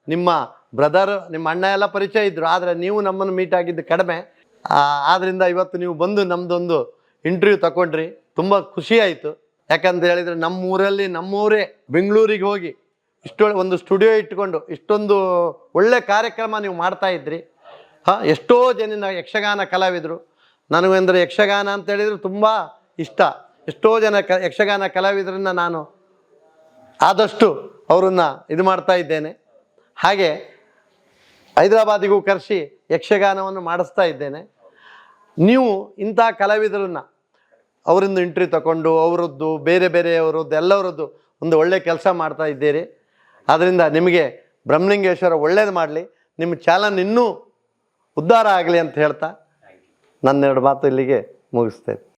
ನಿಮ್ಮ ಬ್ರದರ್ ನಿಮ್ಮ ಅಣ್ಣ ಎಲ್ಲ ಪರಿಚಯ ಇದ್ದರು ಆದರೆ ನೀವು ನಮ್ಮನ್ನು ಮೀಟ್ ಆಗಿದ್ದು ಕಡಿಮೆ. ಆದ್ದರಿಂದ ಆದ್ರಿಂದ ಇವತ್ತು ನೀವು ಬಂದು ನಮ್ಮದೊಂದು ಇಂಟರ್ವ್ಯೂ ತಗೊಂಡ್ರಿ ತುಂಬ ಖುಷಿ ಆಯಿತು. ಯಾಕಂತ ಹೇಳಿದರೆ ನಮ್ಮೂರಲ್ಲಿ, ನಮ್ಮೂರೇ ಬೆಂಗಳೂರಿಗೆ ಹೋಗಿ ಇಷ್ಟು ಒಂದು ಸ್ಟುಡಿಯೋ ಇಟ್ಕೊಂಡು ಇಷ್ಟೊಂದು ಒಳ್ಳೆ ಕಾರ್ಯಕ್ರಮ ನೀವು ಮಾಡ್ತಾ ಇದ್ರಿ. ಹಾಂ, ಎಷ್ಟೋ ಜನ ಯಕ್ಷಗಾನ ಕಲಾವಿದರು. ನನಗಂದರೆ ಯಕ್ಷಗಾನ ಅಂತ ಹೇಳಿದ್ರೆ ತುಂಬ ಇಷ್ಟ. ಎಷ್ಟೋ ಜನ ಕ, ಯಕ್ಷಗಾನ ಕಲಾವಿದರನ್ನ ನಾನು ಆದಷ್ಟು ಅವರನ್ನು ಇದು ಮಾಡ್ತಾ ಇದ್ದೇನೆ. ಹಾಗೆ ಹೈದರಾಬಾದಿಗೂ ಕರೆಸಿ ಯಕ್ಷಗಾನವನ್ನು ಮಾಡಿಸ್ತಾ ಇದ್ದೇನೆ. ನೀವು ಇಂಥ ಕಲಾವಿದರನ್ನು ಅವರಿಂದ ಇಂಟ್ರಿ ತಗೊಂಡು ಅವರದ್ದು, ಬೇರೆ ಬೇರೆಯವರದ್ದು ಎಲ್ಲರದ್ದು ಒಂದು ಒಳ್ಳೆ ಕೆಲಸ ಮಾಡ್ತಾ ಇದ್ದೀರಿ. ಆದ್ದರಿಂದ ನಿಮಗೆ ಬ್ರಹ್ಮಲಿಂಗೇಶ್ವರ ಒಳ್ಳೇದು ಮಾಡಲಿ. ನಿಮ್ಮ ಚಾಲನ್ ಇನ್ನೂ ಉದ್ಧಾರ ಆಗಲಿ ಅಂತ ಹೇಳ್ತಾ ನನ್ನೆರಡು ಮಾತು ಇಲ್ಲಿಗೆ ಮುಗಿಸ್ತೇನೆ.